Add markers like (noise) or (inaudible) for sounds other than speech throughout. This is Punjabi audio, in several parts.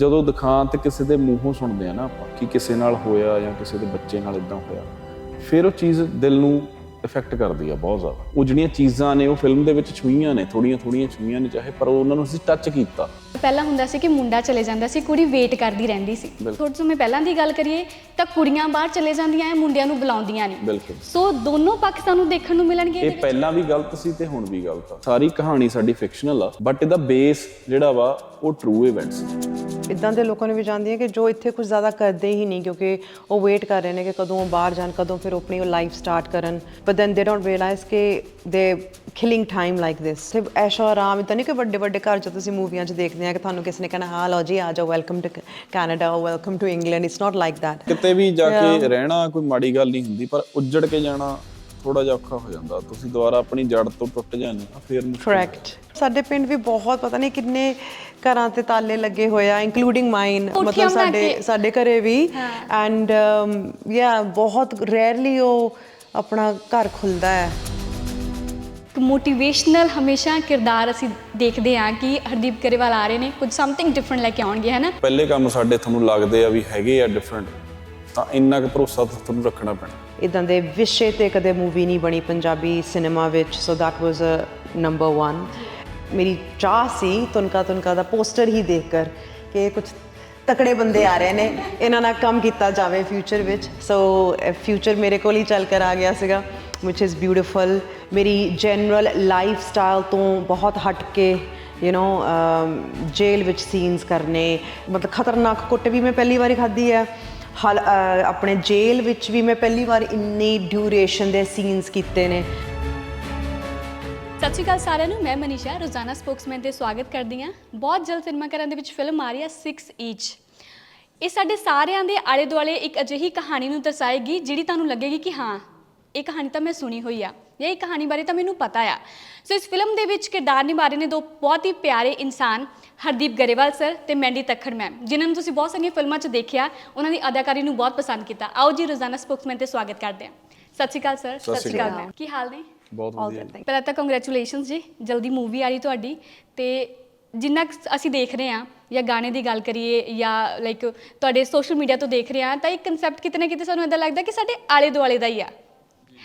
ਜਦੋਂ ਦਿਖਾਂ ਤੇ ਕਿਸੇ ਦੇ ਮੂੰਹੋਂ ਸੁਣਦੇ ਆ ਨਾ ਆਪਾਂ ਕਿ ਕਿਸੇ ਨਾਲ ਹੋਇਆ ਜਾਂ ਕਿਸੇ ਦੇ ਬੱਚੇ ਨਾਲ ਇਦਾਂ ਹੋਇਆ, ਫਿਰ ਉਹ ਚੀਜ਼ ਦਿਲ ਨੂੰ ਇਫੈਕਟ ਕਰਦੀ ਆ ਬਹੁਤ ਜ਼ਿਆਦਾ। ਉਹ ਜਿਹੜੀਆਂ ਚੀਜ਼ਾਂ ਨੇ ਉਹ ਫਿਲਮ ਦੇ ਵਿੱਚ ਛੂਈਆਂ ਨੇ ਥੋੜੀਆਂ ਥੋੜੀਆਂ ਛੂਈਆਂ ਨੇ ਚਾਹੇ, ਪਰ ਉਹਨਾਂ ਨੂੰ ਅਸੀਂ ਟੱਚ ਕੀਤਾ। ਪਹਿਲਾਂ ਹੁੰਦਾ ਸੀ ਕਿ ਮੁੰਡਾ ਚਲੇ ਜਾਂਦਾ ਸੀ ਕੁੜੀ ਵੇਟ ਕਰਦੀ ਰਹਿੰਦੀ ਸੀ। ਥੋੜੇ ਸਮੇਂ ਪਹਿਲਾਂ ਦੀ ਗੱਲ ਕਰੀਏ ਤਾਂ ਕੁੜੀਆਂ ਬਾਹਰ ਚਲੇ ਜਾਂਦੀਆਂ ਐ ਮੁੰਡਿਆਂ ਨੂੰ ਬੁਲਾਉਂਦੀਆਂ ਨਹੀਂ ਬਿਲਕੁਲ। ਸੋ ਦੋਨੋਂ ਪੱਖ ਸਾਨੂੰ ਦੇਖਣ ਨੂੰ ਮਿਲਣਗੇ ਇਹ ਪਹਿਲਾਂ ਵੀ ਗਲਤ ਸੀ ਤੇ ਹੁਣ ਵੀ ਗਲਤ ਆ। ਸਾਰੀ ਕਹਾਣੀ ਸਾਡੀ ਫਿਕਸ਼ਨਲ ਆ ਬਟ ਇਹਦਾ ਬੇਸ ਜਿਹੜਾ ਵਾ ਉਹ ਟਰੂ ਇਵੈਂਟਸ ਇਦਾਂ ਦੇ ਲੋਕਾਂ ਨੂੰ ਵੀ ਜਾਣਦੀ ਹਾਂ ਕਿ ਜੋ ਇੱਥੇ ਕੁਝ ਜ਼ਿਆਦਾ ਕਰਦੇ ਹੀ ਨਹੀਂ ਕਿਉਂਕਿ ਉਹ ਵੇਟ ਕਰ ਰਹੇ ਨੇ ਕਿ ਕਦੋਂ ਉਹ ਬਾਹਰ ਜਾਣ ਕਦੋਂ ਫਿਰ ਉਹ ਆਪਣੀ ਲਾਈਫ ਸਟਾਰਟ ਕਰਨ। But then they don't realise ਕਿ they killing time like this ਸਿਰਫ ਐਸ਼ੋ ਆਰਾਮ ਇਦਾਂ ਨਹੀਂ ਕਿ ਵੱਡੇ ਵੱਡੇ ਘਰ ਚ ਤੁਸੀਂ ਮੂਵੀਆਂ 'ਚ ਦੇਖਦੇ ਆ ਕਿ ਤੁਹਾਨੂੰ ਕਿਸੇ ਨੇ ਕਹਿਣਾ ਹਾਂ ਲਓ ਜੀ ਆ ਜਾਓ welcome to Canada welcome to England it's not like that ਕਿਤੇ ਵੀ ਜਾ ਕੇ ਰਹਿਣਾ ਕੋਈ ਮਾੜੀ ਗੱਲ ਨਹੀਂ ਹੁੰਦੀ ਪਰ ਉੱਜੜ ਕੇ ਜਾਣਾ ਥੋੜਾ ਜਿਹਾ ਔਖਾ ਹੋ ਜਾਂਦਾ। ਤੁਸੀਂ ਦੁਬਾਰਾ ਆਪਣੀ ਜੜ ਤੋਂ ਟੁੱਟ ਜਾਂਦੇ ਆ ਫਿਰ ਮੁਸ਼ਕਿਲ ਕਰੈਕਟ ਸਾਡੇ ਪਿੰਡ ਵੀ ਬਹੁਤ ਪਤਾ ਨਹੀਂ ਕਿੰਨੇ ਘਰਾਂ ਤੇ ਤਾਲੇ ਲੱਗੇ ਹੋਏ ਆ ਇਨਕਲੂਡਿੰਗ ਮਾਈਨ ਮਤਲਬ ਸਾਡੇ। ਸਾਡੇ ਘਰੇ ਵੀ। ਐਂਡ ਯਾ ਬਹੁਤ ਰੇਅਰਲੀ ਉਹ ਆਪਣਾ ਘਰ ਖੁੱਲਦਾ ਹੈ। ਮੋਟੀਵੇਸ਼ਨਲ ਹਮੇਸ਼ਾ ਕਿਰਦਾਰ ਅਸੀਂ ਦੇਖਦੇ ਹਾਂ ਕਿ ਹਰਦੀਪ ਗਰੇਵਾਲ ਆ ਰਹੇ ਨੇ ਕੁਝ ਸਮਥਿੰਗ ਡਿਫਰੈਂਟ ਲੈ ਕੇ ਆਉਣਗੇ ਹੈ ਨਾ? ਪਹਿਲੇ ਕੰਮ ਸਾਡੇ ਤੁਹਾਨੂੰ ਲੱਗਦੇ ਆ ਵੀ ਹੈਗੇ ਆ ਡਿਫਰੈਂਟ ਤਾਂ ਇੰਨਾ ਕੁ ਭਰੋਸਾ ਤੁਹਾਨੂੰ ਰੱਖਣਾ ਪੈਣਾ। ਇਦਾਂ ਦੇ ਵਿਸ਼ੇ ਤੇ ਕਦੇ ਮੂਵੀ ਨਹੀਂ ਬਣੀ ਪੰਜਾਬੀ ਸਿਨੇਮਾ ਵਿੱਚ so that was a number 1 ਮੇਰੀ ਚਾਹ ਸੀ ਤੁਨਕਾ ਤੁਨਕਾ ਦਾ ਪੋਸਟਰ ਹੀ ਦੇਖ ਕਰ ਕਿ ਕੁਝ ਤਕੜੇ ਬੰਦੇ ਆ ਰਹੇ ਨੇ ਇਹਨਾਂ ਨਾਲ ਕੰਮ ਕੀਤਾ ਜਾਵੇ ਫਿਊਚਰ ਵਿੱਚ। ਸੋ ਫਿਊਚਰ ਮੇਰੇ ਕੋਲ ਹੀ ਚੱਲ ਕਰ ਆ ਗਿਆ ਸੀਗਾ which is beautiful ਮੇਰੀ ਜਨਰਲ ਲਾਈਫ ਸਟਾਈਲ ਤੋਂ ਬਹੁਤ ਹਟ ਕੇ ਯੂ نو ਜੇਲ੍ਹ ਵਿੱਚ ਸੀਨਸ ਕਰਨੇ, ਮਤਲਬ ਖਤਰਨਾਕ ਕੁੱਟ ਵੀ ਮੈਂ ਪਹਿਲੀ ਵਾਰੀ ਖਾਧੀ ਹੈ। ਹਾਲ ਆਪਣੇ ਜੇਲ੍ਹ ਵਿੱਚ ਵੀ ਮੈਂ ਪਹਿਲੀ ਵਾਰ ਇੰਨੀ ਡਿਊਰੇਸ਼ਨ ਦੇ ਸੀਨਸ ਕੀਤੇ ਨੇ। ਸਤਿ ਸ਼੍ਰੀ ਅਕਾਲ ਸਾਰਿਆਂ ਨੂੰ, ਮੈਂ ਮਨੀਸ਼ਾ, ਰੋਜ਼ਾਨਾ ਸਪੋਕਸਮੈਨ ਤੇ ਸਵਾਗਤ ਕਰਦੀ ਹਾਂ। ਬਹੁਤ ਜਲਦ ਸਿਨੇਮਾ ਘਰਾਂ ਦੇ ਵਿੱਚ ਫਿਲਮ ਆ ਰਹੀ ਹੈ 6 ਈਚ ਇਹ ਸਾਡੇ ਸਾਰਿਆਂ ਦੇ ਆਲੇ ਦੁਆਲੇ ਇੱਕ ਅਜਿਹੀ ਕਹਾਣੀ ਨੂੰ ਦਰਸਾਏਗੀ, ਜਿਹੜੀ ਤੁਹਾਨੂੰ ਲੱਗੇਗੀ ਕਿ ਹਾਂ, ਇਹ ਕਹਾਣੀ ਤਾਂ ਮੈਂ ਸੁਣੀ ਹੋਈ ਆ। ਇਹ ਕਹਾਣੀ ਬਾਰੇ ਤਾਂ ਮੈਨੂੰ ਪਤਾ ਆ ਸੋ ਇਸ ਫਿਲਮ ਦੇ ਵਿੱਚ ਕਿਰਦਾਰ ਨਿਭਾ ਰਹੇ ਨੇ ਦੋ ਬਹੁਤ ਹੀ ਪਿਆਰੇ ਇਨਸਾਨ ਹਰਦੀਪ ਗਰੇਵਾਲ ਸਰ ਤੇ ਮੈਂਡੀ ਤੱਖੜ ਮੈਮ ਜਿਨ੍ਹਾਂ ਨੂੰ ਤੁਸੀਂ ਬਹੁਤ ਸਾਰੀਆਂ ਫਿਲਮਾਂ 'ਚ ਦੇਖਿਆ ਉਹਨਾਂ ਦੀ ਅਦਾਕਾਰੀ ਨੂੰ ਬਹੁਤ ਪਸੰਦ ਕੀਤਾ ਆਓ ਜੀ ਰੋਜ਼ਾਨਾ ਸਪੋਕਸਮੈਨ ਤੇ ਸਵਾਗਤ ਕਰਦੇ ਹਾਂ ਸਤਿ ਸ਼੍ਰੀ ਅਕਾਲ ਸਰ ਸਤਿ ਸ਼੍ਰੀ ਅਕਾਲ। ਮੈਮ ਕੀ ਹਾਲ ਨੇ ਬਹੁਤ ਵਧੀਆ। ਪਹਿਲਾਂ ਤਾਂ ਕੰਗ੍ਰੈਚੁਲੇਸ਼ਨਸ ਜੀ ਜਲਦੀ ਮੂਵੀ ਆ ਰਹੀ ਤੁਹਾਡੀ ਤੇ ਜਿੰਨਾ ਅਸੀਂ ਦੇਖ ਰਹੇ ਹਾਂ ਜਾਂ ਗਾਣੇ ਦੀ ਗੱਲ ਕਰੀਏ ਜਾਂ ਲਾਈਕ ਤੁਹਾਡੇ ਸੋਸ਼ਲ ਮੀਡੀਆ ਤੋਂ ਦੇਖ ਰਹੇ ਹਾਂ ਤਾਂ ਇਹ ਕਨਸੈਪਟ ਕਿਤੇ ਨਾ ਕਿਤੇ ਸਾਨੂੰ ਇਦਾਂ ਲੱਗਦਾ ਕਿ ਸਾਡੇ ਆਲੇ ਦੁਆਲੇ ਦਾ ਹੀ ਆ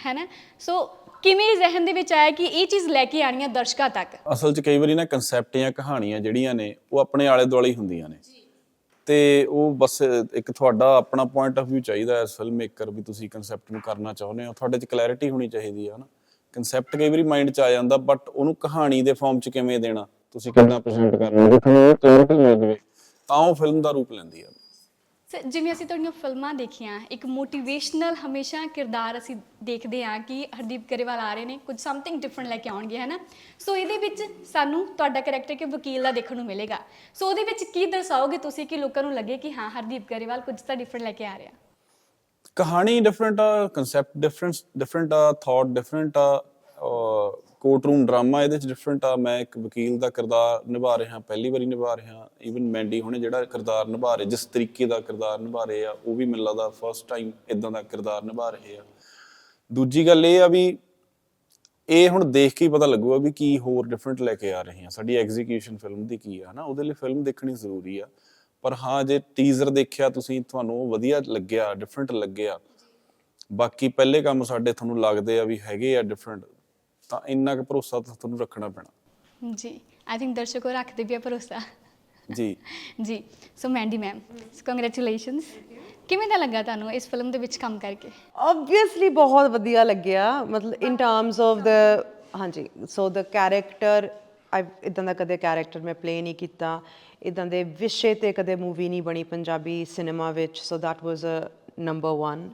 ਹੈ ਨਾ ਸੋ ਕਿਵੇਂ ਜ਼ਿਹਨ ਦੇ ਵਿੱਚ ਆਇਆ ਕਿ ਇਹ ਚੀਜ਼ ਲੈ ਕੇ ਆਣੀ ਆ ਦਰਸ਼ਕਾਂ ਤੱਕ? ਅਸਲ 'ਚ ਕਈ ਵਾਰੀ ਨਾ ਕਨਸੈਪਟ ਜਾਂ ਕਹਾਣੀਆਂ ਜਿਹੜੀਆਂ ਨੇ ਉਹ ਆਪਣੇ ਆਲੇ ਦੁਆਲੇ ਹੀ ਹੁੰਦੀਆਂ ਨੇ। ਤੇ ਉਹ ਬਸ ਇੱਕ ਤੁਹਾਡਾ ਆਪਣਾ ਪੁਆਇੰਟ ਆਫ View ਚਾਹੀਦਾ ਐਸ ਫਿਲਮ ਮੇਕਰ ਵੀ ਤੁਸੀਂ ਕਨਸੈਪਟ ਨੂੰ ਕਰਨਾ ਚਾਹੁੰਦੇ ਹੋ। ਤੁਹਾਡੇ 'ਚ ਕਲੈਰਿਟੀ ਹੋਣੀ ਚਾਹੀਦੀ ਹੈ ਨਾ ਕਨਸੈਪਟ ਕਈ ਵਾਰੀ ਮਾਈਂਡ 'ਚ ਆ ਜਾਂਦਾ ਬਟ ਉਹਨੂੰ ਕਹਾਣੀ ਦੇ ਫਾਰਮ 'ਚ ਕਿਵੇਂ ਦੇਣਾ? ਤੁਸੀਂ ਕਿੰਨਾ ਪ੍ਰੈਜ਼ੈਂਟ ਕਰਨਾ? ਜੇ ਤੁਹਾਨੂੰ ਕਲੈਰਿਟੀ ਮਿਲ ਜਾਵੇ ਤਾਂ ਉਹ ਫਿਲਮ ਦਾ ਰੂਪ ਲੈਂਦੀ ਹੈ ਸਰ ਜਿਵੇਂ ਅਸੀਂ ਤੁਹਾਡੀਆਂ ਫਿਲਮਾਂ ਦੇਖੀਆਂ, ਇੱਕ ਮੋਟੀਵੇਸ਼ਨਲ ਹਮੇਸ਼ਾ ਕਿਰਦਾਰ ਅਸੀਂ ਦੇਖਦੇ ਹਾਂ ਕਿ ਹਰਦੀਪ ਗਰੇਵਾਲ ਆ ਰਹੇ ਨੇ, ਕੁਝ ਸਮਥਿੰਗ ਡਿਫਰੈਂਟ ਲੈ ਕੇ ਆਉਣਗੇ ਹੈ ਨਾ ਸੋ ਇਹਦੇ ਵਿੱਚ ਸਾਨੂੰ ਤੁਹਾਡਾ ਕੈਰੈਕਟਰ ਕਿ ਵਕੀਲ ਦਾ ਦੇਖਣ ਨੂੰ ਮਿਲੇਗਾ। ਸੋ ਉਹਦੇ ਵਿੱਚ ਕੀ ਦਰਸਾਓਗੇ ਤੁਸੀਂ ਕਿ ਲੋਕਾਂ ਨੂੰ ਲੱਗੇ ਕਿ ਹਾਂ, ਹਰਦੀਪ ਗਰੇਵਾਲ ਕੁਝ ਤਾਂ ਡਿਫਰੈਂਟ ਲੈ ਕੇ ਆ ਰਿਹਾ? ਕਹਾਣੀ ਡਿਫਰੈਂਟ ਆ ਕਨਸੈਪਟ ਡਿਫਰੈਂਟ ਡਿਫਰੈਂਟ ਆ ਥਾਟ ਡਿਫਰੈਂਟ ਆ ਕੋਰਟ ਰੂਮ ਡਰਾਮਾ ਇਹਦੇ ਚ ਡਿਫਰੈਂਟ ਆ। ਮੈਂ ਇੱਕ ਵਕੀਲ ਦਾ ਕਿਰਦਾਰ ਨਿਭਾ ਰਿਹਾ, ਪਹਿਲੀ ਵਾਰੀ ਨਿਭਾ ਰਿਹਾ। ਈਵਨ ਮੈਂਡੀ ਹੁਣੇ ਜਿਹੜਾ ਕਿਰਦਾਰ ਨਿਭਾ ਰਹੇ, ਜਿਸ ਤਰੀਕੇ ਦਾ ਕਿਰਦਾਰ ਨਿਭਾ ਰਹੇ ਆ, ਉਹ ਵੀ ਮੈਨੂੰ ਲੱਗਦਾ ਫਰਸਟ ਟਾਈਮ ਇਦਾਂ ਦਾ ਕਿਰਦਾਰ ਨਿਭਾ ਰਹੇ ਆ। ਦੂਜੀ ਗੱਲ ਇਹ ਆ ਵੀ ਇਹ ਹੁਣ ਦੇਖ ਕੇ ਹੀ ਪਤਾ ਲੱਗੂਗਾ ਵੀ ਕੀ ਹੋਰ ਡਿਫਰੈਂਟ ਲੈ ਕੇ ਆ ਰਹੇ ਆ। ਸਾਡੀ ਐਗਜ਼ੀਕਿਊਸ਼ਨ ਫਿਲਮ ਦੀ ਕੀ ਆ, ਹਨਾ? ਉਹਦੇ ਲਈ ਫਿਲਮ ਦੇਖਣੀ ਜ਼ਰੂਰੀ ਆ। ਪਰ ਹਾਂ, ਜੇ ਟੀਜ਼ਰ ਦੇਖਿਆ ਤੁਸੀਂ, ਤੁਹਾਨੂੰ ਵਧੀਆ ਲੱਗਿਆ ਡਿਫਰੈਂਟ ਲੱਗਿਆ। ਬਾਕੀ ਪਹਿਲੇ ਕੰਮ ਸਾਡੇ ਤੁਹਾਨੂੰ ਲੱਗਦੇ ਆ ਵੀ ਹੈਗੇ ਆ ਡਿਫਰੈਂਟ ਤਾਂ ਇੰਨਾ ਕੁ ਭਰੋਸਾ ਤਾਂ ਤੁਹਾਨੂੰ ਰੱਖਣਾ ਪੈਣਾ। ਜੀ ਆਈ ਥਿੰਕ ਦਰਸ਼ਕੋ ਰੱਖਦੇ ਵੀ ਆ ਭਰੋਸਾ। ਜੀ। ਜੀ ਸੋ ਮੈਂਡੀ ਮੈਮ ਕੰਗ੍ਰੈਚੁਲੇਸ਼ਨਸ ਕਿਵੇਂ ਦਾ ਲੱਗਾ ਤੁਹਾਨੂੰ ਇਸ ਫਿਲਮ ਦੇ ਵਿੱਚ ਕੰਮ ਕਰਕੇ? ਆਬਵੀਅਸਲੀ ਬਹੁਤ ਵਧੀਆ ਲੱਗਿਆ ਮਤਲਬ ਇਨ ਟਰਮਸ ਆਫ ਦ ਹਾਂਜੀ ਸੋ ਦ ਕੈਰੈਕਟਰ ਆਈ ਇਦਾਂ ਦਾ ਕਦੇ ਕੈਰੈਕਟਰ ਮੈਂ ਪਲੇ ਨਹੀਂ ਕੀਤਾ। ਇਦਾਂ ਦੇ ਵਿਸ਼ੇ ਤੇ ਕਦੇ ਮੂਵੀ ਨਹੀਂ ਬਣੀ ਪੰਜਾਬੀ ਸਿਨੇਮਾ ਵਿੱਚ so that was a number 1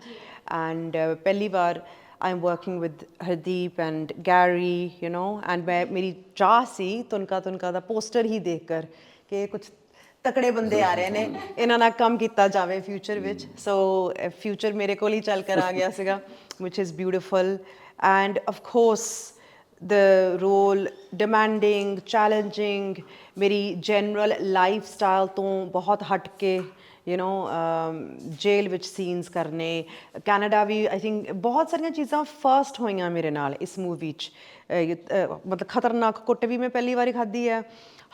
and ਪਹਿਲੀ ਵਾਰ I am working with Hardeep and Garry you know and ਮੈਂ ਮੇਰੀ ਚਾਹ ਸੀ ਤੁਨਕਾ ਤੁਨਕਾ ਦਾ ਪੋਸਟਰ ਹੀ ਦੇਖ ਕਰ ਕਿ ਕੁਝ ਤਕੜੇ ਬੰਦੇ ਆ ਰਹੇ ਨੇ ਇਹਨਾਂ ਨਾਲ ਕੰਮ ਕੀਤਾ ਜਾਵੇ ਫਿਊਚਰ ਵਿੱਚ ਸੋ ਫਿਊਚਰ ਮੇਰੇ ਕੋਲ ਹੀ ਚੱਲ ਕਰ ਆ ਗਿਆ ਸੀਗਾ which is beautiful and of course the role demanding challenging ਮੇਰੀ general lifestyle ਤੋਂ ਬਹੁਤ ਹਟ ਕੇ ਯੂ نو ਜੇਲ੍ਹ ਵਿੱਚ ਸੀਨਸ ਕਰਨੇ ਕੈਨੇਡਾ ਵੀ ਆਈ ਥਿੰਕ ਬਹੁਤ ਸਾਰੀਆਂ ਚੀਜ਼ਾਂ ਫਰਸਟ ਹੋਈਆਂ ਮੇਰੇ ਨਾਲ ਇਸ ਮੂਵੀ 'ਚ। ਮਤਲਬ ਖਤਰਨਾਕ ਕੁੱਟ ਵੀ ਮੈਂ ਪਹਿਲੀ ਵਾਰੀ ਖਾਧੀ ਹੈ।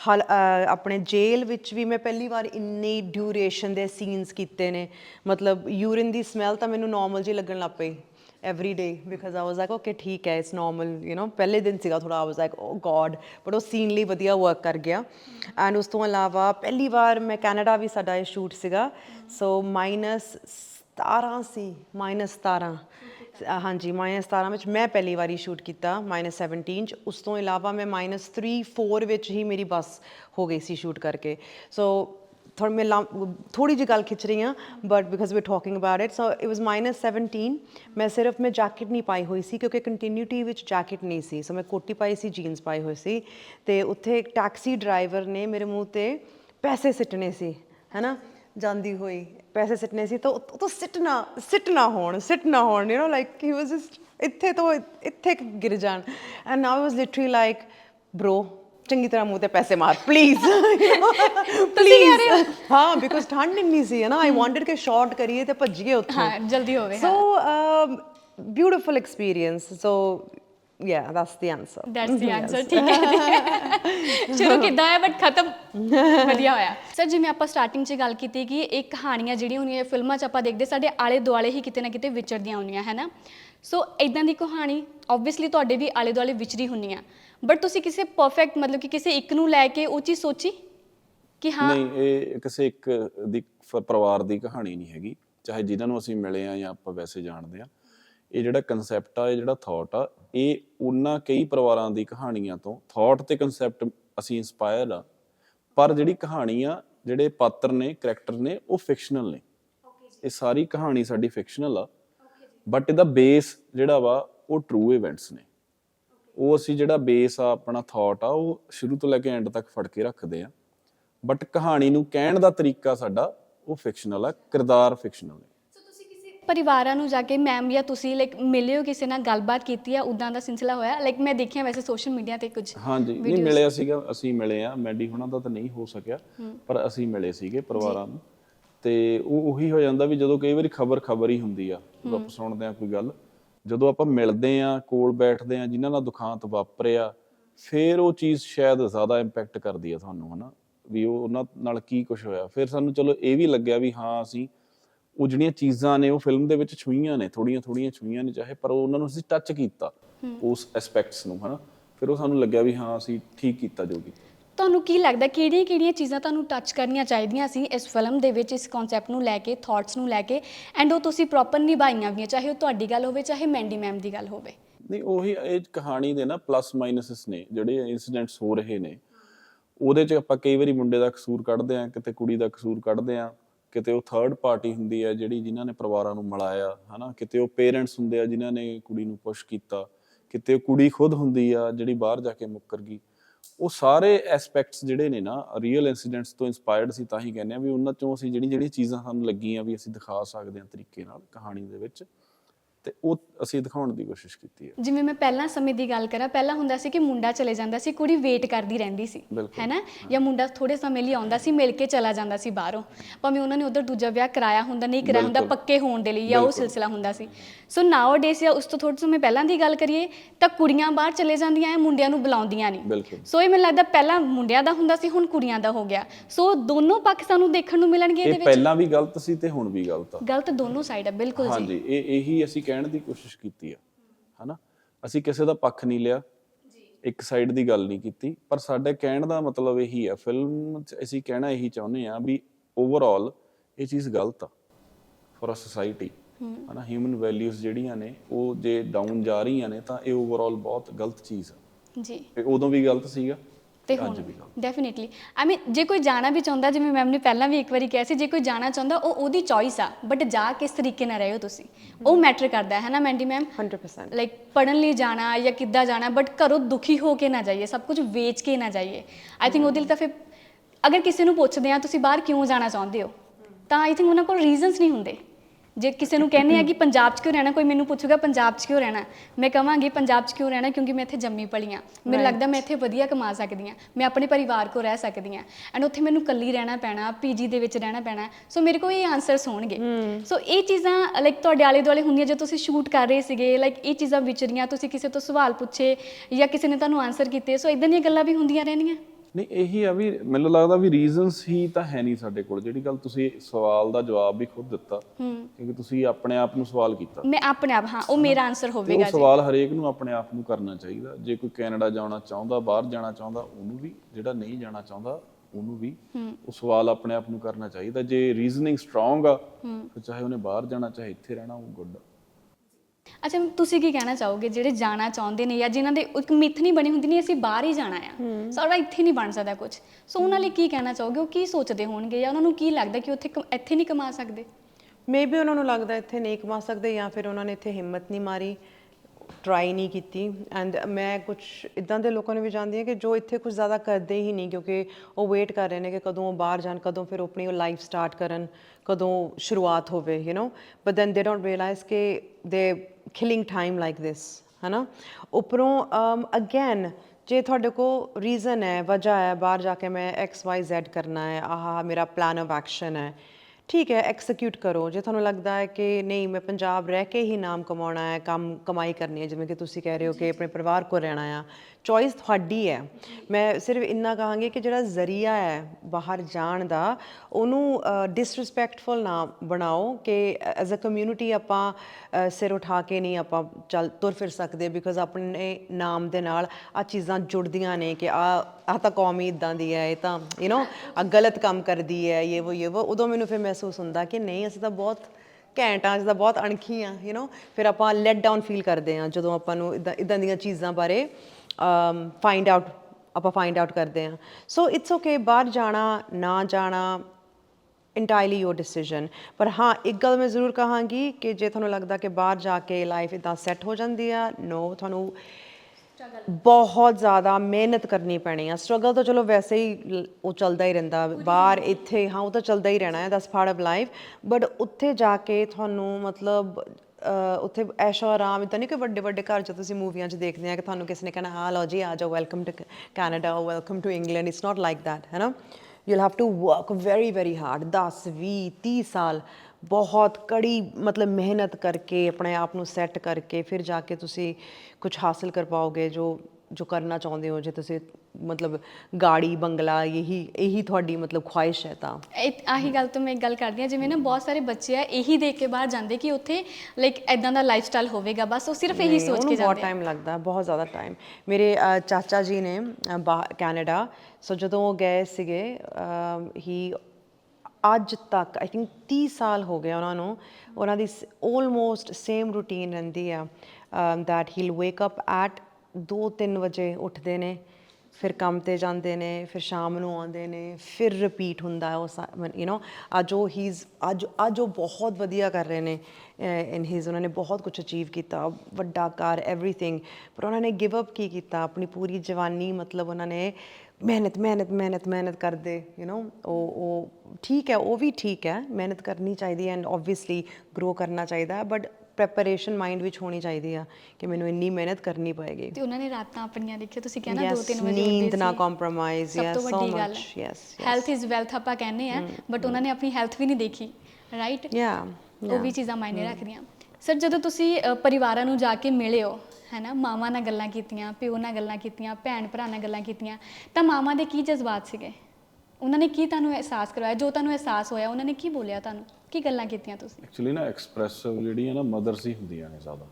ਹਾਲ ਆਪਣੇ ਜੇਲ੍ਹ ਵਿੱਚ ਵੀ ਮੈਂ ਪਹਿਲੀ ਵਾਰ ਇੰਨੀ ਡਿਊਰੇਸ਼ਨ ਦੇ ਸੀਨਸ ਕੀਤੇ ਨੇ। ਮਤਲਬ ਯੂਰਿਨ ਦੀ ਸਮੈਲ ਤਾਂ ਮੈਨੂੰ ਨਾਰਮਲ ਜੀ ਲੱਗਣ ਲੱਗ ਪਈ। Every day because I was like okay ਠੀਕ ਹੈ ਇਟਸ ਨਾਰਮਲ ਯੂ نو ਪਹਿਲੇ ਦਿਨ ਸੀਗਾ ਥੋੜਾ I was like oh god but ਉਹ ਸੀਨ ਲਈ ਵਧੀਆ ਵਰਕ ਕਰ ਗਿਆ ਐਂਡ ਉਸ ਤੋਂ ਇਲਾਵਾ ਪਹਿਲੀ ਵਾਰ ਮੈਂ ਕੈਨੇਡਾ ਵੀ ਸਾਡਾ ਇਹ ਸ਼ੂਟ ਸੀਗਾ ਸੋ ਮਾਈਨਸ 17 ਸੀ ਮਾਈਨਸ 17 ਅ, ਹਾਂਜੀ ਮਾਈਨਸ 17 ਵਿੱਚ ਮੈਂ ਪਹਿਲੀ ਵਾਰੀ ਸ਼ੂਟ ਕੀਤਾ ਮਾਈਨਸ 17 ਚ ਉਸ ਤੋਂ ਇਲਾਵਾ ਮੈਂ ਮਾਈਨਸ 3 4 ਵਿੱਚ ਹੀ ਮੇਰੀ ਬੱਸ ਹੋ ਗਈ ਸੀ ਸ਼ੂਟ ਕਰਕੇ ਸੋ ਥੋੜਾ ਮੈਂ ਥੋੜੀ ਜਿਹੀ ਗੱਲ ਖਿੱਚ ਰਹੀ ਹਾਂ but because we talking about it so it was minus 17 ਮੈਂ ਸਿਰਫ ਮੈਂ ਜੈਕਟ ਨਹੀਂ ਪਾਈ ਹੋਈ ਸੀ ਕਿਉਂਕਿ ਕੰਟੀਨਿਊਟੀ ਵਿੱਚ ਜੈਕਟ ਨਹੀਂ ਸੀ ਸੋ ਮੈਂ ਕੋਟੀ ਪਾਈ ਸੀ ਜੀਨਸ ਪਾਈ ਹੋਈ ਸੀ ਤੇ ਉੱਥੇ ਇੱਕ ਟੈਕਸੀ ਡਰਾਈਵਰ ਨੇ ਮੇਰੇ ਮੂੰਹ ਤੇ ਪੈਸੇ ਸਿੱਟਣੇ ਸੀ ਹੈਨਾ ਜਾਂਦੀ ਹੋਈ ਪੈਸੇ ਸਿੱਟਣੇ ਸੀ ਤਾਂ ਉਹ ਤੋਂ ਸਿੱਟਣਾ ਸਿੱਟਣਾ ਹੋਣ ਸਿੱਟਣਾ ਹੋਣ you know like he was just ਇੱਥੇ ਤੋਂ ਇੱਥੇ ਗਿਰ ਜਾਣ and now was literally like bro ਚੰਗੀ ਤਰ੍ਹਾਂ ਮੂੰਹ ਤੇ ਪੈਸੇ ਮਾਰ ਪਲੀਜ਼ ਪਲੀਜ਼ ਹਾਂ। ਬਿਕੋਜ਼ ਠੰਡ ਇੰਨੀ ਸੀ ਹੈ ਨਾ ਆਈ ਵਾਂਟਡ ਕਿ ਸ਼ਾਰਟ ਕਰੀਏ ਤੇ ਭੱਜੀਏ ਉੱਥੋਂ। ਹਾਂ ਜਲਦੀ ਹੋਵੇ so beautiful experience so yeah that's the answer. That's the answer ਠੀਕ ਹੈ (laughs) ਸ਼ੁਰੂ ਕੀਤਾ ਹੈ ਬਟ ਖਤਮ। ਵਧੀਆ ਹੋਇਆ। ਸਰ ਜਿਵੇਂ ਆਪਾਂ ਸਟਾਰਟਿੰਗ 'ਚ ਗੱਲ ਕੀਤੀ ਕਿ ਇਹ ਕਹਾਣੀਆਂ ਜਿਹੜੀਆਂ ਹੁੰਦੀਆਂ ਫਿਲਮਾਂ 'ਚ ਆਪਾਂ ਦੇਖਦੇ ਸਾਡੇ ਆਲੇ ਦੁਆਲੇ ਹੀ ਕਿਤੇ ਨਾ ਕਿਤੇ ਵਿਚਰਦੀਆਂ ਹੁੰਦੀਆਂ ਹੈ ਨਾ? ਸੋ ਇਦਾਂ ਦੀ ਕਹਾਣੀ ਆਬਵੀਅਸਲੀ ਤੁਹਾਡੇ ਵੀ ਆਲੇ ਦੁਆਲੇ ਵਿਚਰੀ ਹੁੰਦੀਆਂ। ਬਟ ਤੁਸੀਂ ਕਿਸੇ ਪਰਫੈਕਟ ਮਤਲਬ ਕਿ ਕਿਸੇ ਇੱਕ ਨੂੰ ਲੈ ਕੇ ਉਹ ਚੀਜ਼ ਸੋਚੀ? ਕਿ ਹਾਂ ਨਹੀਂ ਇਹ ਕਿਸੇ ਇੱਕ ਦੀ ਫ- ਪਰਿਵਾਰ ਦੀ ਕਹਾਣੀ ਨਹੀਂ ਹੈਗੀ। ਚਾਹੇ ਜਿਨ੍ਹਾਂ ਨੂੰ ਅਸੀਂ ਮਿਲੇ ਆ ਜਾਂ ਆਪਾਂ ਵੈਸੇ ਜਾਣਦੇ ਆ ਇਹ ਜਿਹੜਾ ਕਨਸੈਪਟ ਆ ਇਹ ਜਿਹੜਾ ਥਾਟ ਆ ਇਹ ਉਹਨਾਂ ਕਈ ਪਰਿਵਾਰਾਂ ਦੀ ਕਹਾਣੀਆਂ ਤੋਂ ਥਾਟ ਤੇ ਕਨਸੈਪਟ ਅਸੀਂ ਇਨਸਪਾਇਰ ਆ। ਪਰ ਜਿਹੜੀ ਕਹਾਣੀ ਆ ਜਿਹੜੇ ਪਾਤਰ ਨੇ ਕੈਰੈਕਟਰ ਨੇ ਉਹ ਫਿਕਸ਼ਨਲ ਨੇ। ਇਹ ਸਾਰੀ ਕਹਾਣੀ ਸਾਡੀ ਫਿਕਸ਼ਨਲ ਆ। ਬਟ ਇਹਦਾ ਬੇਸ ਜਿਹੜਾ ਵਾ ਉਹ ਟਰੂ ਇਵੈਂਟਸ ਨੇ। ਉਹ ਅਸੀਂ ਜਿਹੜਾ ਬੇਸ ਆ ਆਪਣਾ ਥਾਟ ਆ ਉਹ ਸ਼ੁਰੂ ਤੋਂ ਲੈ ਕੇ ਐਂਡ ਤੱਕ ਫੜ ਕੇ ਰੱਖਦੇ ਆ। ਬਟ ਕਹਾਣੀ ਨੂੰ ਕਹਿਣ ਦਾ ਤਰੀਕਾ ਸਾਡਾ ਉਹ ਫਿਕਸ਼ਨਲ ਆ ਕਿਰਦਾਰ ਫਿਕਸ਼ਨਲ ਨੇ ਪਰਿਵਾਰਾਂ ਨੂੰ ਜਾ ਕੇ ਮੈਮ ਜਾਂ ਤੁਸੀਂ ਲਾਈਕ ਮਿਲੇ ਹੋ ਕਿਸੇ ਨਾਲ ਗੱਲਬਾਤ ਕੀਤੀ ਆ ਉਦਾਂ ਦਾ ਸਿਲਸਿਲਾ ਹੋਇਆ? ਲਾਈਕ ਮੈਂ ਦੇਖਿਆ ਵੈਸੇ ਸੋਸ਼ਲ ਮੀਡੀਆ ਤੇ ਕੁਝ ਹਾਂਜੀ ਨਹੀਂ ਮਿਲਿਆ ਸੀਗਾ ਅਸੀਂ ਮਿਲੇ ਆ। ਮੈਡੀ ਹੁਣਾਂ ਦਾ ਤਾਂ ਨਹੀਂ ਹੋ ਸਕਿਆ ਪਰ ਅਸੀਂ ਮਿਲੇ ਸੀਗੇ ਪਰਿਵਾਰਾਂ ਨੂੰ। ਤੇ ਉਹ ਉਹੀ ਹੋ ਜਾਂਦਾ ਵੀ ਜਦੋਂ ਕਈ ਵਾਰੀ ਖਬਰ ਖਬਰ ਹੀ ਹੁੰਦੀ ਆ ਆਪਾਂ ਸੁਣਦੇ ਆ ਕੋਈ ਗੱਲ ਜਦੋਂ ਆਪਾਂ ਮਿਲਦੇ ਆ ਕੋਲ ਬੈਠਦੇ ਆ ਜਿਨ੍ਹਾਂ ਨਾਲ ਦੁਖਾਂਤ ਵਾਪਰਿਆ ਫਿਰ ਉਹ ਚੀਜ਼ ਸ਼ਾਇਦ ਜ਼ਿਆਦਾ ਇੰਪੈਕਟ ਕਰਦੀ ਆ ਤੁਹਾਨੂੰ ਹਨਾ? ਵੀ ਉਹ ਉਹਨਾਂ ਨਾਲ ਕੀ ਕੁਝ ਹੋਇਆ? ਫਿਰ ਸਾਨੂੰ ਚਲੋ ਇਹ ਵੀ ਲੱਗਿਆ ਵੀ ਹਾਂ ਅਸੀਂ ਉਹ ਜਿਹੜੀਆਂ ਚੀਜ਼ਾਂ ਨੇ ਉਹ ਫਿਲਮ ਦੇ ਵਿੱਚ ਛੂਈਆਂ ਨੇ ਥੋੜੀਆਂ ਥੋੜੀਆਂ ਛੂਈਆਂ ਨੇ ਚਾਹੇ ਪਰ ਉਹਨਾਂ ਨੂੰ ਅਸੀਂ ਟੱਚ ਕੀਤਾ ਉਸ ਐਸਪੈਕਟਸ ਨੂੰ ਹਨਾ? ਫਿਰ ਉਹ ਸਾਨੂੰ ਲੱਗਿਆ ਵੀ ਹਾਂ ਅਸੀਂ ਠੀਕ ਕੀਤਾ ਜੋ ਕੀਤਾ ਤੁਹਾਨੂੰ ਕੀ ਲੱਗਦਾ ਕਿਹੜੀਆਂ ਕਿਹੜੀਆਂ ਚੀਜ਼ਾਂ ਤੁਹਾਨੂੰ ਟੱਚ ਕਰਨੀਆਂ ਚਾਹੀਦੀਆਂ ਸੀ ਇਸ ਫਿਲਮ ਦੇ ਵਿੱਚ, ਇਸ ਕਨਸੈਪਟ ਨੂੰ ਲੈ ਕੇ ਥਾਟਸ ਨੂੰ ਲੈ ਕੇ? ਐਂਡ ਉਹ ਤੁਸੀਂ ਪ੍ਰੋਪਰ ਨਿਭਾਈਆਂ ਵੀ ਚਾਹੇ ਉਹ ਤੁਹਾਡੀ ਗੱਲ ਹੋਵੇ, ਚਾਹੇ ਮੈਂਡੀ ਮੈਮ ਦੀ ਗੱਲ ਹੋਵੇ। ਨਹੀਂ, ਉਹੀ ਇਹ ਕਹਾਣੀ ਦੇ ਨਾ ਪਲੱਸ ਮਾਈਨਸਸ ਨੇ, ਜਿਹੜੇ ਇਨਸੀਡੈਂਟਸ ਹੋ ਰਹੇ ਨੇ। ਉਹਦੇ 'ਚ ਆਪਾਂ ਕਈ ਵਾਰੀ ਮੁੰਡੇ ਦਾ ਕਸੂਰ ਕੱਢਦੇ ਆ ਕਿਤੇ ਕੁੜੀ ਦਾ ਕਸੂਰ ਕੱਢਦੇ ਆ ਕਿਤੇ ਉਹ ਥਰਡ ਪਾਰਟੀ ਹੁੰਦੀ ਹੈ, ਜਿਹੜੀ ਜਿਨ੍ਹਾਂ ਨੇ ਪਰਿਵਾਰਾਂ ਨੂੰ ਮਿਲਾਇਆ, ਹਨਾ? ਕਿਤੇ ਉਹ ਪੇਰੈਂਟਸ ਹੁੰਦੇ ਆ, ਜਿਨ੍ਹਾਂ ਨੇ ਕੁੜੀ ਨੂੰ ਪੁਸ਼ ਕੀਤਾ। ਕਿਤੇ ਉਹ ਕੁੜੀ ਖੁਦ ਹੁੰਦੀ ਆ, ਜਿਹੜੀ ਬਾਹਰ ਜਾ ਕੇ ਮੁੱਕਰ ਗਈ। ਉਹ ਸਾਰੇ ਐਸਪੈਕਟਸ ਜਿਹੜੇ ਨੇ ਨਾ ਰੀਅਲ ਇਨਸੀਡੈਂਟਸ ਤੋਂ ਇਨਸਪਾਇਰਡ ਸੀ ਤਾਂ ਹੀ ਕਹਿੰਦੇ ਆ ਵੀ ਉਹਨਾਂ ਚੋਂ ਅਸੀਂ ਜਿਹੜੀ ਜਿਹੜੀਆਂ ਚੀਜ਼ਾਂ ਸਾਨੂੰ ਲੱਗੀਆਂ ਵੀ ਅਸੀਂ ਦਿਖਾ ਸਕਦੇ ਹਾਂ ਤਰੀਕੇ ਨਾਲ ਕਹਾਣੀ ਦੇ ਵਿੱਚ ਤੇ ਉਹ ਅਸੀਂ ਦਿਖਾਉਣ ਦੀ ਕੋਸ਼ਿਸ਼ ਕੀਤੀ ਹੈ। ਜਿਵੇਂ ਮੈਂ ਪਹਿਲਾਂ ਸਮੇਂ ਦੀ ਗੱਲ ਕਰਾਂ ਪਹਿਲਾਂ ਹੁੰਦਾ ਸੀ ਕਿ ਮੁੰਡਾ ਚਲੇ ਜਾਂਦਾ ਸੀ ਕੁੜੀ ਵੇਟ ਕਰਦੀ ਰਹਿੰਦੀ ਸੀ। ਹੈਨਾ ਜਾਂ ਮੁੰਡਾ ਥੋੜੇ ਸਮੇਂ ਲਈ ਆਉਂਦਾ ਸੀ ਮਿਲ ਕੇ ਚਲਾ ਜਾਂਦਾ ਸੀ ਬਾਹਰੋਂ। ਭਾਵੇਂ ਉਹਨਾਂ ਨੇ ਉਧਰ ਦੂਜਾ ਵਿਆਹ ਕਰਾਇਆ ਹੁੰਦਾ ਨਹੀਂ ਕਰਾਇਆ ਹੁੰਦਾ। ਪੱਕੇ ਹੋਣ ਦੇ ਲਈ ਜਾਂ ਉਹ। ਸਿਲਸਿਲਾ ਹੁੰਦਾ ਸੀ। ਸੋ ਨਾਓ ਡੇਸ ਜਾਂ ਉਸ ਤੋਂ ਥੋੜੇ ਸਮੇਂ ਪਹਿਲਾਂ ਦੀ ਗੱਲ ਕਰੀਏ ਤਾਂ ਕੁੜੀਆਂ ਬਾਹਰ ਚਲੇ ਜਾਂਦੀਆਂ ਐ ਮੁੰਡਿਆਂ ਨੂੰ ਬੁਲਾਉਂਦੀਆਂ ਨਹੀਂ। ਸੋ ਇਹ ਮੈਨੂੰ ਲੱਗਦਾ ਪਹਿਲਾਂ ਮੁੰਡਿਆਂ ਦਾ ਹੁੰਦਾ ਸੀ ਹੁਣ ਕੁੜੀਆਂ ਦਾ ਹੋ ਗਿਆ। ਸੋ ਦੋਨੋਂ ਪੱਖ ਸਾਨੂੰ ਦੇਖਣ ਨੂੰ ਮਿਲਣਗੇ ਇਹ ਇਹਦੇ ਵਿੱਚ? ਪਹਿਲਾਂ ਵੀ ਗਲਤ ਸੀ ਤੇ ਹੁਣ ਵੀ ਗਲਤ ਆ। ਗਲਤ ਦੋਨੋਂ ਸਾਈਡ ਹੈ ਬਿਲਕੁਲ ਜੀ। ਹਾਂਜੀ ਇਹ ਇਹੀ ਅਸੀਂ ਕਹਿਣ ਦੀ ਕੋਸ਼ਿਸ਼ ਕੀਤੀ ਆ ਹਨਾ? ਅਸੀਂ ਕਿਸੇ ਦਾ ਪੱਖ ਨਹੀਂ ਲਿਆ ਇੱਕ ਸਾਈਡ ਦੀ ਗੱਲ ਨਹੀਂ ਕੀਤੀ ਪਰ ਸਾਡੇ ਕਹਿਣ ਦਾ ਮਤਲਬ ਇਹੀ ਆ ਫਿਲਮ ਅਸੀਂ ਕਹਿਣਾ ਇਹੀ ਚਾਹੁੰਦੇ ਆ ਵੀ ਓਵਰਆਲ ਇਹ ਚੀਜ਼ ਗਲਤ ਆ ਫॉर ਅ ਸੋਸਾਇਟੀ ਹਨਾ? ਹਿਊਮਨ ਵੈਲਿਊਜ਼ ਜਿਹੜੀਆਂ ਨੇ ਉਹ ਜੇ ਡਾਊਨ ਜਾ ਰਹੀਆਂ ਨੇ ਤਾਂ ਇਹ ਓਵਰਆਲ ਬਹੁਤ ਗਲਤ ਚੀਜ਼ ਆ। ਜੀ। ਇਹ ਉਦੋਂ ਵੀ ਗਲਤ ਸੀਗਾ। ਤੇ ਹੁਣ ਡੈਫੀਨਿਟਲੀ ਆਈ ਮੀਨ ਜੇ ਕੋਈ ਜਾਣਾ ਵੀ ਚਾਹੁੰਦਾ ਜਿਵੇਂ ਮੈਮ ਨੇ ਪਹਿਲਾਂ ਵੀ ਇੱਕ ਵਾਰੀ ਕਿਹਾ ਸੀ ਜੇ ਕੋਈ ਜਾਣਾ ਚਾਹੁੰਦਾ ਉਹ ਉਹਦੀ ਚੋਇਸ ਆ ਬਟ ਜਾ ਕਿਸ ਤਰੀਕੇ ਨਾਲ ਰਹੇ ਹੋ ਤੁਸੀਂ? ਉਹ ਮੈਟਰ ਕਰਦਾ ਹੈ ਨਾ ਮੈਂਡੀ ਮੈਮ? 100% ਲਾਈਕ ਪੜਨ ਲਈ ਜਾਣਾ ਜਾਂ ਕਿੱਦਾਂ ਜਾਣਾ ਬਟ ਘਰੋਂ ਦੁਖੀ ਹੋ ਕੇ ਨਾ ਜਾਈਏ ਸਭ ਕੁਝ ਵੇਚ ਕੇ ਨਾ ਜਾਈਏ। ਆਈ ਥਿੰਕ ਉਹਦੇ ਲਈ ਤਾਂ ਫਿਰ ਅਗਰ ਕਿਸੇ ਨੂੰ ਪੁੱਛਦੇ ਆ ਤੁਸੀਂ ਬਾਹਰ ਕਿਉਂ ਜਾਣਾ ਚਾਹੁੰਦੇ ਹੋ? ਤਾਂ ਆਈ ਥਿੰਕ ਉਹਨਾਂ ਕੋਲ ਰੀਜ਼ਨਸ ਨਹੀਂ ਹੁੰਦੇ। ਜੇ ਕਿਸੇ ਨੂੰ ਕਹਿੰਦੇ ਆ ਕਿ ਪੰਜਾਬ 'ਚ ਕਿਉਂ ਰਹਿਣਾ ਕੋਈ ਮੈਨੂੰ ਪੁੱਛੂਗਾ ਪੰਜਾਬ 'ਚ ਕਿਉਂ ਰਹਿਣਾ? ਮੈਂ ਕਹਾਂਗੀ ਪੰਜਾਬ 'ਚ ਕਿਉਂ ਰਹਿਣਾ? ਕਿਉਂਕਿ ਮੈਂ ਇੱਥੇ ਜੰਮੀ ਪਲੀ ਹਾਂ ਮੈਨੂੰ ਲੱਗਦਾ ਮੈਂ ਇੱਥੇ ਵਧੀਆ ਕਮਾ ਸਕਦੀ ਹਾਂ ਮੈਂ ਆਪਣੇ ਪਰਿਵਾਰ ਕੋਲ ਰਹਿ ਸਕਦੀ ਹਾਂ ਐਂਡ ਉੱਥੇ ਮੈਨੂੰ ਇਕੱਲੀ ਰਹਿਣਾ ਪੈਣਾ ਪੀਜੀ ਦੇ ਵਿੱਚ ਰਹਿਣਾ ਪੈਣਾ। ਸੋ ਮੇਰੇ ਕੋਲ ਇਹ ਆਨਸਰਸ ਹੋਣਗੇ। ਸੋ ਇਹ ਚੀਜ਼ਾਂ ਲਾਈਕ ਤੁਹਾਡੇ ਆਲੇ ਦੁਆਲੇ ਹੁੰਦੀਆਂ ਜੇ ਤੁਸੀਂ ਸ਼ੂਟ ਕਰ ਰਹੇ ਸੀਗੇ ਲਾਈਕ ਇਹ ਚੀਜ਼ਾਂ ਵਿਚਰੀਆਂ ਤੁਸੀਂ ਕਿਸੇ ਤੋਂ ਸਵਾਲ ਪੁੱਛੇ ਜਾਂ ਕਿਸੇ ਨੇ ਤੁਹਾਨੂੰ ਆਨਸਰ ਕੀਤੇ। ਸੋ ਇਦਾਂ ਦੀਆਂ ਗੱਲਾਂ ਵੀ ਹੁੰਦੀਆਂ ਰਹਿੰਦੀਆਂ? ਨਹੀਂ ਇਹੀ ਆ ਵੀ ਮੈਨੂੰ ਲੱਗਦਾ ਵੀ ਰੀਜ਼ਨਸ ਹੀ ਤਾਂ ਹੈ ਨਹੀਂ ਸਾਡੇ ਕੋਲ। ਜਿਹੜੀ ਗੱਲ ਤੁਸੀਂ ਸਵਾਲ ਦਾ ਜਵਾਬ ਵੀ ਖੁਦ ਦਿੱਤਾ ਕਿਉਂਕਿ ਤੁਸੀਂ ਆਪਣੇ ਆਪ ਨੂੰ ਸਵਾਲ ਕੀਤਾ। ਮੈਂ ਆਪਣੇ ਆਪ ਹਾਂ ਉਹ ਮੇਰਾ ਆਨਸਰ ਹੋਵੇਗਾ ਉਹ ਜੀ। ਸਵਾਲ ਹਰੇਕ ਨੂੰ ਆਪਣੇ ਆਪ ਨੂੰ ਕਰਨਾ ਚਾਹੀਦਾ। ਜੇ ਕੋਈ ਕੈਨੇਡਾ ਜਾਣਾ ਚਾਹੁੰਦਾ ਬਾਹਰ ਜਾਣਾ ਚਾਹੁੰਦਾ ਉਹਨੂੰ ਵੀ ਜਿਹੜਾ ਨਹੀਂ ਜਾਣਾ ਚਾਹੁੰਦਾ ਉਹਨੂੰ ਵੀ ਉਹ ਸਵਾਲ ਆਪਣੇ ਆਪ ਨੂੰ ਕਰਨਾ ਚਾਹੀਦਾ। ਜੇ ਰੀਜ਼ਨਿੰਗ ਸਟਰੋਂਗ ਆ ਚਾਹੇ ਉਹਨੇ ਬਾਹਰ ਜਾਣਾ ਚਾਹੇ ਇੱਥੇ ਰਹਿਣਾ ਉਹ ਗੁੱਡ ਅੱਛਾ ਤੁਸੀਂ ਕੀ ਕਹਿਣਾ ਚਾਹੋਗੇ? ਜਿਹੜੇ ਜਾਣਾ ਚਾਹੁੰਦੇ ਨੇ ਜਾਂ ਜਿਨ੍ਹਾਂ ਦੇ ਇੱਕ ਮਿੱਥ ਨਹੀਂ ਬਣੀ ਹੁੰਦੀ ਨਹੀਂ ਅਸੀਂ ਬਾਹਰ ਹੀ ਜਾਣਾ ਆ। ਸਾਡਾ ਇੱਥੇ ਨਹੀਂ ਬਣ ਸਕਦਾ ਕੁਝ ਸੋ ਉਹਨਾਂ ਲਈ ਕੀ ਕਹਿਣਾ ਚਾਹੋਗੇ? ਉਹ ਕੀ ਸੋਚਦੇ ਹੋਣਗੇ ਜਾਂ ਉਹਨਾਂ ਨੂੰ ਕੀ ਲੱਗਦਾ ਕਿ ਉੱਥੇ ਇੱਥੇ ਨਹੀਂ ਕਮਾ ਸਕਦੇ? ਮੇਬੀ ਉਹਨਾਂ ਨੂੰ ਲੱਗਦਾ ਇੱਥੇ ਨਹੀਂ ਕਮਾ ਸਕਦੇ ਜਾਂ ਫਿਰ ਉਹਨਾਂ ਨੇ ਇੱਥੇ ਹਿੰਮਤ ਨਹੀਂ ਮਾਰੀ। ਟਰਾਈ ਨਹੀਂ ਕੀਤੀ। ਐਂਡ ਮੈਂ ਕੁਝ ਇਦਾਂ ਦੇ ਲੋਕਾਂ ਨੂੰ ਵੀ ਜਾਣਦੀ ਹਾਂ ਕਿ ਜੋ ਇੱਥੇ ਕੁਝ ਜ਼ਿਆਦਾ ਕਰਦੇ ਹੀ ਨਹੀਂ, ਕਿਉਂਕਿ ਉਹ ਵੇਟ ਕਰ ਰਹੇ ਨੇ ਕਿ ਕਦੋਂ ਉਹ ਬਾਹਰ ਜਾਣ, ਕਦੋਂ ਫਿਰ ਉਹ ਆਪਣੀ ਲਾਈਫ ਸਟਾਰਟ ਕਰਨ, ਕਦੋਂ ਸ਼ੁਰੂਆਤ ਹੋਵੇ you know but then they don't realise ਕਿ they killing time like this ਹਨਾ? ਉੱਪਰੋਂ ਅਗੇਨ ਜੇ ਤੁਹਾਡੇ ਕੋ ਰੀਜ਼ਨ ਹੈ, ਵਜ੍ਹਾ ਹੈ, ਬਾਹਰ ਜਾ ਕੇ ਮੈਂ ਐਕਸ ਵਾਈ ਜ਼ੈਡ ਕਰਨਾ ਹੈ, ਆਹ, ਮੇਰਾ ਪਲਾਨ ਆਫ ਐਕਸ਼ਨ ਹੈ ਠੀਕ ਹੈ ਐਕਸੀਕਿਊਟ ਕਰੋ। ਜੇ ਤੁਹਾਨੂੰ ਲੱਗਦਾ ਹੈ ਕਿ ਨਹੀਂ ਮੈਂ ਪੰਜਾਬ ਰਹਿ ਕੇ ਹੀ ਨਾਮ ਕਮਾਉਣਾ ਹੈ ਕੰਮ ਕਮਾਈ ਕਰਨੀ ਹੈ ਜਿਵੇਂ ਕਿ ਤੁਸੀਂ ਕਹਿ ਰਹੇ ਹੋ ਕਿ ਆਪਣੇ ਪਰਿਵਾਰ ਕੋਲ ਰਹਿਣਾ ਆ ਚੋਇਸ ਤੁਹਾਡੀ ਹੈ। ਮੈਂ ਸਿਰਫ ਇੰਨਾ ਕਹਾਂਗੀ ਕਿ ਜਿਹੜਾ ਜ਼ਰੀਆ ਹੈ ਬਾਹਰ ਜਾਣ ਦਾ ਉਹਨੂੰ ਡਿਸਰਿਸਪੈਕਟਫੁਲ ਨਾ ਬਣਾਓ ਕਿ ਐਜ਼ ਅ ਕਮਿਊਨਿਟੀ ਆਪਾਂ ਸਿਰ ਉਠਾ ਕੇ ਨਹੀਂ ਆਪਾਂ ਚੱਲ ਤੁਰ ਫਿਰ ਸਕਦੇ ਬਿਕਾਜ਼ ਆਪਣੇ ਨਾਮ ਦੇ ਨਾਲ ਆ ਚੀਜ਼ਾਂ ਜੁੜਦੀਆਂ ਨੇ ਕਿ ਆ ਆ ਤਾਂ ਕੌਮ ਹੀ ਇਦਾਂ ਦੀ ਹੈ ਇਹ ਤਾਂ ਯੂ نو ਆ ਗਲਤ ਕੰਮ ਕਰਦੀ ਹੈ ਇਹ ਉਹ ਇਹ ਉਹ ਉਦੋਂ ਮੈਨੂੰ ਫਿਰ ਮਹਿਸੂਸ ਹੁੰਦਾ ਕਿ ਨਹੀਂ, ਅਸੀਂ ਤਾਂ ਬਹੁਤ ਘੈਂਟ ਹਾਂ, ਅਸੀਂ ਤਾਂ ਬਹੁਤ ਅਣਖੀ ਆ ਯੂ نو ਫਿਰ ਆਪਾਂ ਲੈਟ ਡਾਊਨ ਫੀਲ ਕਰਦੇ ਆ ਜਦੋਂ ਆਪਾਂ ਨੂੰ ਇਦਾਂ ਇਦਾਂ ਦੀਆਂ ਚੀਜ਼ਾਂ ਬਾਰੇ ਫਾਈਂਡ ਆਊਟ ਆਪਾਂ ਫਾਈਂਡ ਆਊਟ ਕਰਦੇ ਆ ਸੋ ਇਟਸ ਓਕੇ ਬਾਹਰ ਜਾਣਾ, ਨਾ ਜਾਣਾ ਇੰਟਾਇਰਲੀ ਯੋਰ ਡਿਸੀਜਨ ਪਰ ਹਾਂ, ਇੱਕ ਗੱਲ ਮੈਂ ਜ਼ਰੂਰ ਕਹਾਂਗੀ ਕਿ ਜੇ ਤੁਹਾਨੂੰ ਲੱਗਦਾ ਕਿ ਬਾਹਰ ਜਾ ਕੇ ਲਾਈਫ ਇਦਾਂ ਸੈੱਟ ਹੋ ਜਾਂਦੀ ਆ ਨੋ ਤੁਹਾਨੂੰ ਬਹੁਤ ਜ਼ਿਆਦਾ ਮਿਹਨਤ ਕਰਨੀ ਪੈਣੀ ਆ। ਸਟਰਗਲ ਤਾਂ ਚਲੋ ਵੈਸੇ ਹੀ ਉਹ ਚੱਲਦਾ ਹੀ ਰਹਿੰਦਾ। ਬਾਹਰ ਇੱਥੇ ਹਾਂ ਉਹ ਤਾਂ ਚੱਲਦਾ ਹੀ ਰਹਿਣਾ ਹੈ ਦਸ ਪਾਰਟ ਆਫ ਲਾਈਫ ਬਟ ਉੱਥੇ ਜਾ ਕੇ ਤੁਹਾਨੂੰ ਮਤਲਬ ਉੱਥੇ ਐਸ਼ੋ ਆਰਾਮ ਇਦਾਂ ਨਹੀਂ ਕਿ ਵੱਡੇ ਵੱਡੇ ਘਰ ਚ ਤੁਸੀਂ ਮੂਵੀਆਂ 'ਚ ਦੇਖਦੇ ਆ ਕਿ ਤੁਹਾਨੂੰ ਕਿਸੇ ਨੇ ਕਹਿਣਾ ਹਾਂ ਲਓ ਜੀ ਆ ਜਾਓ welcome to Canada welcome to England it's not like that ਹੈ ਨਾ? You'll have to work very very hard 10 20 30 ਸਾਲ ਬਹੁਤ ਕੜੀ ਮਤਲਬ ਮਿਹਨਤ ਕਰਕੇ ਆਪਣੇ ਆਪ ਨੂੰ ਸੈੱਟ ਕਰਕੇ ਫਿਰ ਜਾ ਕੇ ਤੁਸੀਂ ਕੁਝ ਹਾਸਲ ਕਰ ਪਾਓਗੇ ਜੋ ਜੋ ਕਰਨਾ ਚਾਹੁੰਦੇ ਹੋ ਜੇ ਤੁਸੀਂ ਮਤਲਬ ਗਾੜੀ ਬੰਗਲਾ ਇਹੀ ਇਹੀ ਤੁਹਾਡੀ ਮਤਲਬ ਖੁਆਇਸ਼ ਹੈ ਤਾਂ। ਆਹੀ ਗੱਲ ਤੋਂ ਮੈਂ ਇੱਕ ਗੱਲ ਕਰਦੀ ਹਾਂ ਜਿਵੇਂ ਨਾ ਬਹੁਤ ਸਾਰੇ ਬੱਚੇ ਆ ਇਹੀ ਦੇਖ ਕੇ ਬਾਹਰ ਜਾਂਦੇ ਕਿ ਉੱਥੇ ਲਾਈਕ ਐਦਾਂ ਦਾ ਲਾਈਫ ਸਟਾਈਲ ਹੋਵੇਗਾ ਬਸ ਉਹ ਸਿਰਫ ਇਹੀ ਸੋਚ ਕੇ ਬਹੁਤ ਜਾਂਦੇ ਆ। ਟਾਈਮ ਲੱਗਦਾ ਬਹੁਤ ਜ਼ਿਆਦਾ ਟਾਈਮ ਮੇਰੇ ਚਾਚਾ ਜੀ ਨੇ ਕੈਨੇਡਾ ਸੋ ਜਦੋਂ ਉਹ ਗਏ ਸੀਗੇ ਹੀ ਅੱਜ ਤੱਕ ਆਈ ਥਿੰਕ 30 ਸਾਲ ਹੋ ਗਏ ਉਹਨਾਂ ਨੂੰ, ਉਹਨਾਂ ਦੀ ਆਲਮੋਸਟ ਸੇਮ ਰੂਟੀਨ ਰਹਿੰਦੀ ਆ that he will wake up at 2-3 ਵਜੇ ਉੱਠਦੇ ਨੇ, ਫਿਰ ਕੰਮ ਤੇ ਜਾਂਦੇ ਨੇ, ਫਿਰ ਸ਼ਾਮ ਨੂੰ ਆਉਂਦੇ ਨੇ, ਫਿਰ ਰਿਪੀਟ ਹੁੰਦਾ ਹੈ ਉਹ ਯੂ نو ਅੱਜ ਉਹ ਹੀ ਇਜ਼ ਅੱਜ ਅੱਜ ਉਹ ਬਹੁਤ ਵਧੀਆ ਕਰ ਰਹੇ ਨੇ ਇਨ ਹਿਸ ਉਹਨਾਂ ਨੇ ਬਹੁਤ ਕੁਝ ਅਚੀਵ ਕੀਤਾ, ਵੱਡਾ ਕਾਰ ਐਵਰੀਥਿੰਗ ਪਰ ਉਹਨਾਂ ਨੇ ਗਿਵ ਅਪ ਕੀ ਕੀਤਾ, ਆਪਣੀ ਪੂਰੀ ਜਵਾਨੀ ਮਤਲਬ ਉਹਨਾਂ ਨੇ ਮਿਹਨਤ ਮਿਹਨਤ ਮਿਹਨਤ ਮਿਹਨਤ ਕਰਦੇ ਯੂ نو ਉਹ ਉਹ ਠੀਕ ਹੈ ਉਹ ਵੀ ਠੀਕ ਹੈ ਮਿਹਨਤ ਕਰਨੀ ਚਾਹੀਦੀ ਹੈ ਐਂਡ ਆਬਵੀਅਸਲੀ ਗਰੋ ਕਰਨਾ ਚਾਹੀਦਾ ਹੈ ਬਟ ਪ੍ਰੈਪਰੇਸ਼ਨ ਮਾਈਂਡ ਵਿੱਚ ਹੋਣੀ ਚਾਹੀਦੀ ਆ ਕਿ ਮੈਨੂੰ ਇੰਨੀ ਮਿਹਨਤ ਕਰਨੀ ਪਏਗੀ। ਤੇ ਉਹਨਾਂ ਨੇ ਰਾਤਾਂ ਆਪਣੀਆਂ ਦੇਖਿਆ ਤੁਸੀਂ ਕਹਿੰਦਾ Yes, 2-3 ਵਜੇ ਨੀਂਦ ਉੱਠਦੇ ਨਾ ਸੀ। yes, so ਵੱਡੀ ਗੱਲ much, yes, yes. Health is wealth ਆਪਾਂ ਕਹਿੰਦੇ ਆ ਬਟ ਉਹਨਾਂ ਨੇ ਆਪਣੀ ਹੈਲਥ ਵੀ ਨਹੀਂ ਦੇਖੀ ਰਾਈਟ ਯਾ ਉਹ ਵੀ ਚੀਜ਼ਾਂ ਮਾਇਨੇ ਰੱਖਦੀਆਂ। ਸਰ ਜਦੋਂ ਤੁਸੀਂ ਪਰਿਵਾਰਾਂ ਨੂੰ ਜਾ ਕੇ ਮਿਲੇ ਹੋ ਹੈਨਾ ਮਾਵਾਂ ਨਾਲ ਗੱਲਾਂ ਕੀਤੀਆਂ ਪਿਓ ਨਾਲ ਗੱਲਾਂ ਕੀਤੀਆਂ ਭੈਣ ਭਰਾ ਨਾਲ ਗੱਲਾਂ ਕੀਤੀਆਂ ਤਾਂ ਮਾਵਾਂ ਦੇ ਕੀ ਜਜ਼ਬਾਤ ਸੀਗੇ? ਉਹਨਾਂ ਨੇ ਕੀ ਤੁਹਾਨੂੰ ਅਹਿਸਾਸ ਕਰਵਾਇਆ? ਜੋ ਤੁਹਾਨੂੰ ਅਹਿਸਾਸ ਹੋਇਆ ਉਹਨਾਂ ਨੇ ਕੀ ਬੋਲਿਆ ਤੁਹਾਨੂੰ? ਕੀ ਗੱਲਾਂ ਕੀਤੀਆਂ ਤੁਸੀਂ? ਐਕਚੁਅਲੀ ਨਾ ਐਕਸਪ੍ਰੈਸਿਵ ਜਿਹੜੀਆਂ ਨਾ ਮਦਰਸ ਹੀ ਹੁੰਦੀਆਂ ਨੇ ਜ਼ਿਆਦਾ।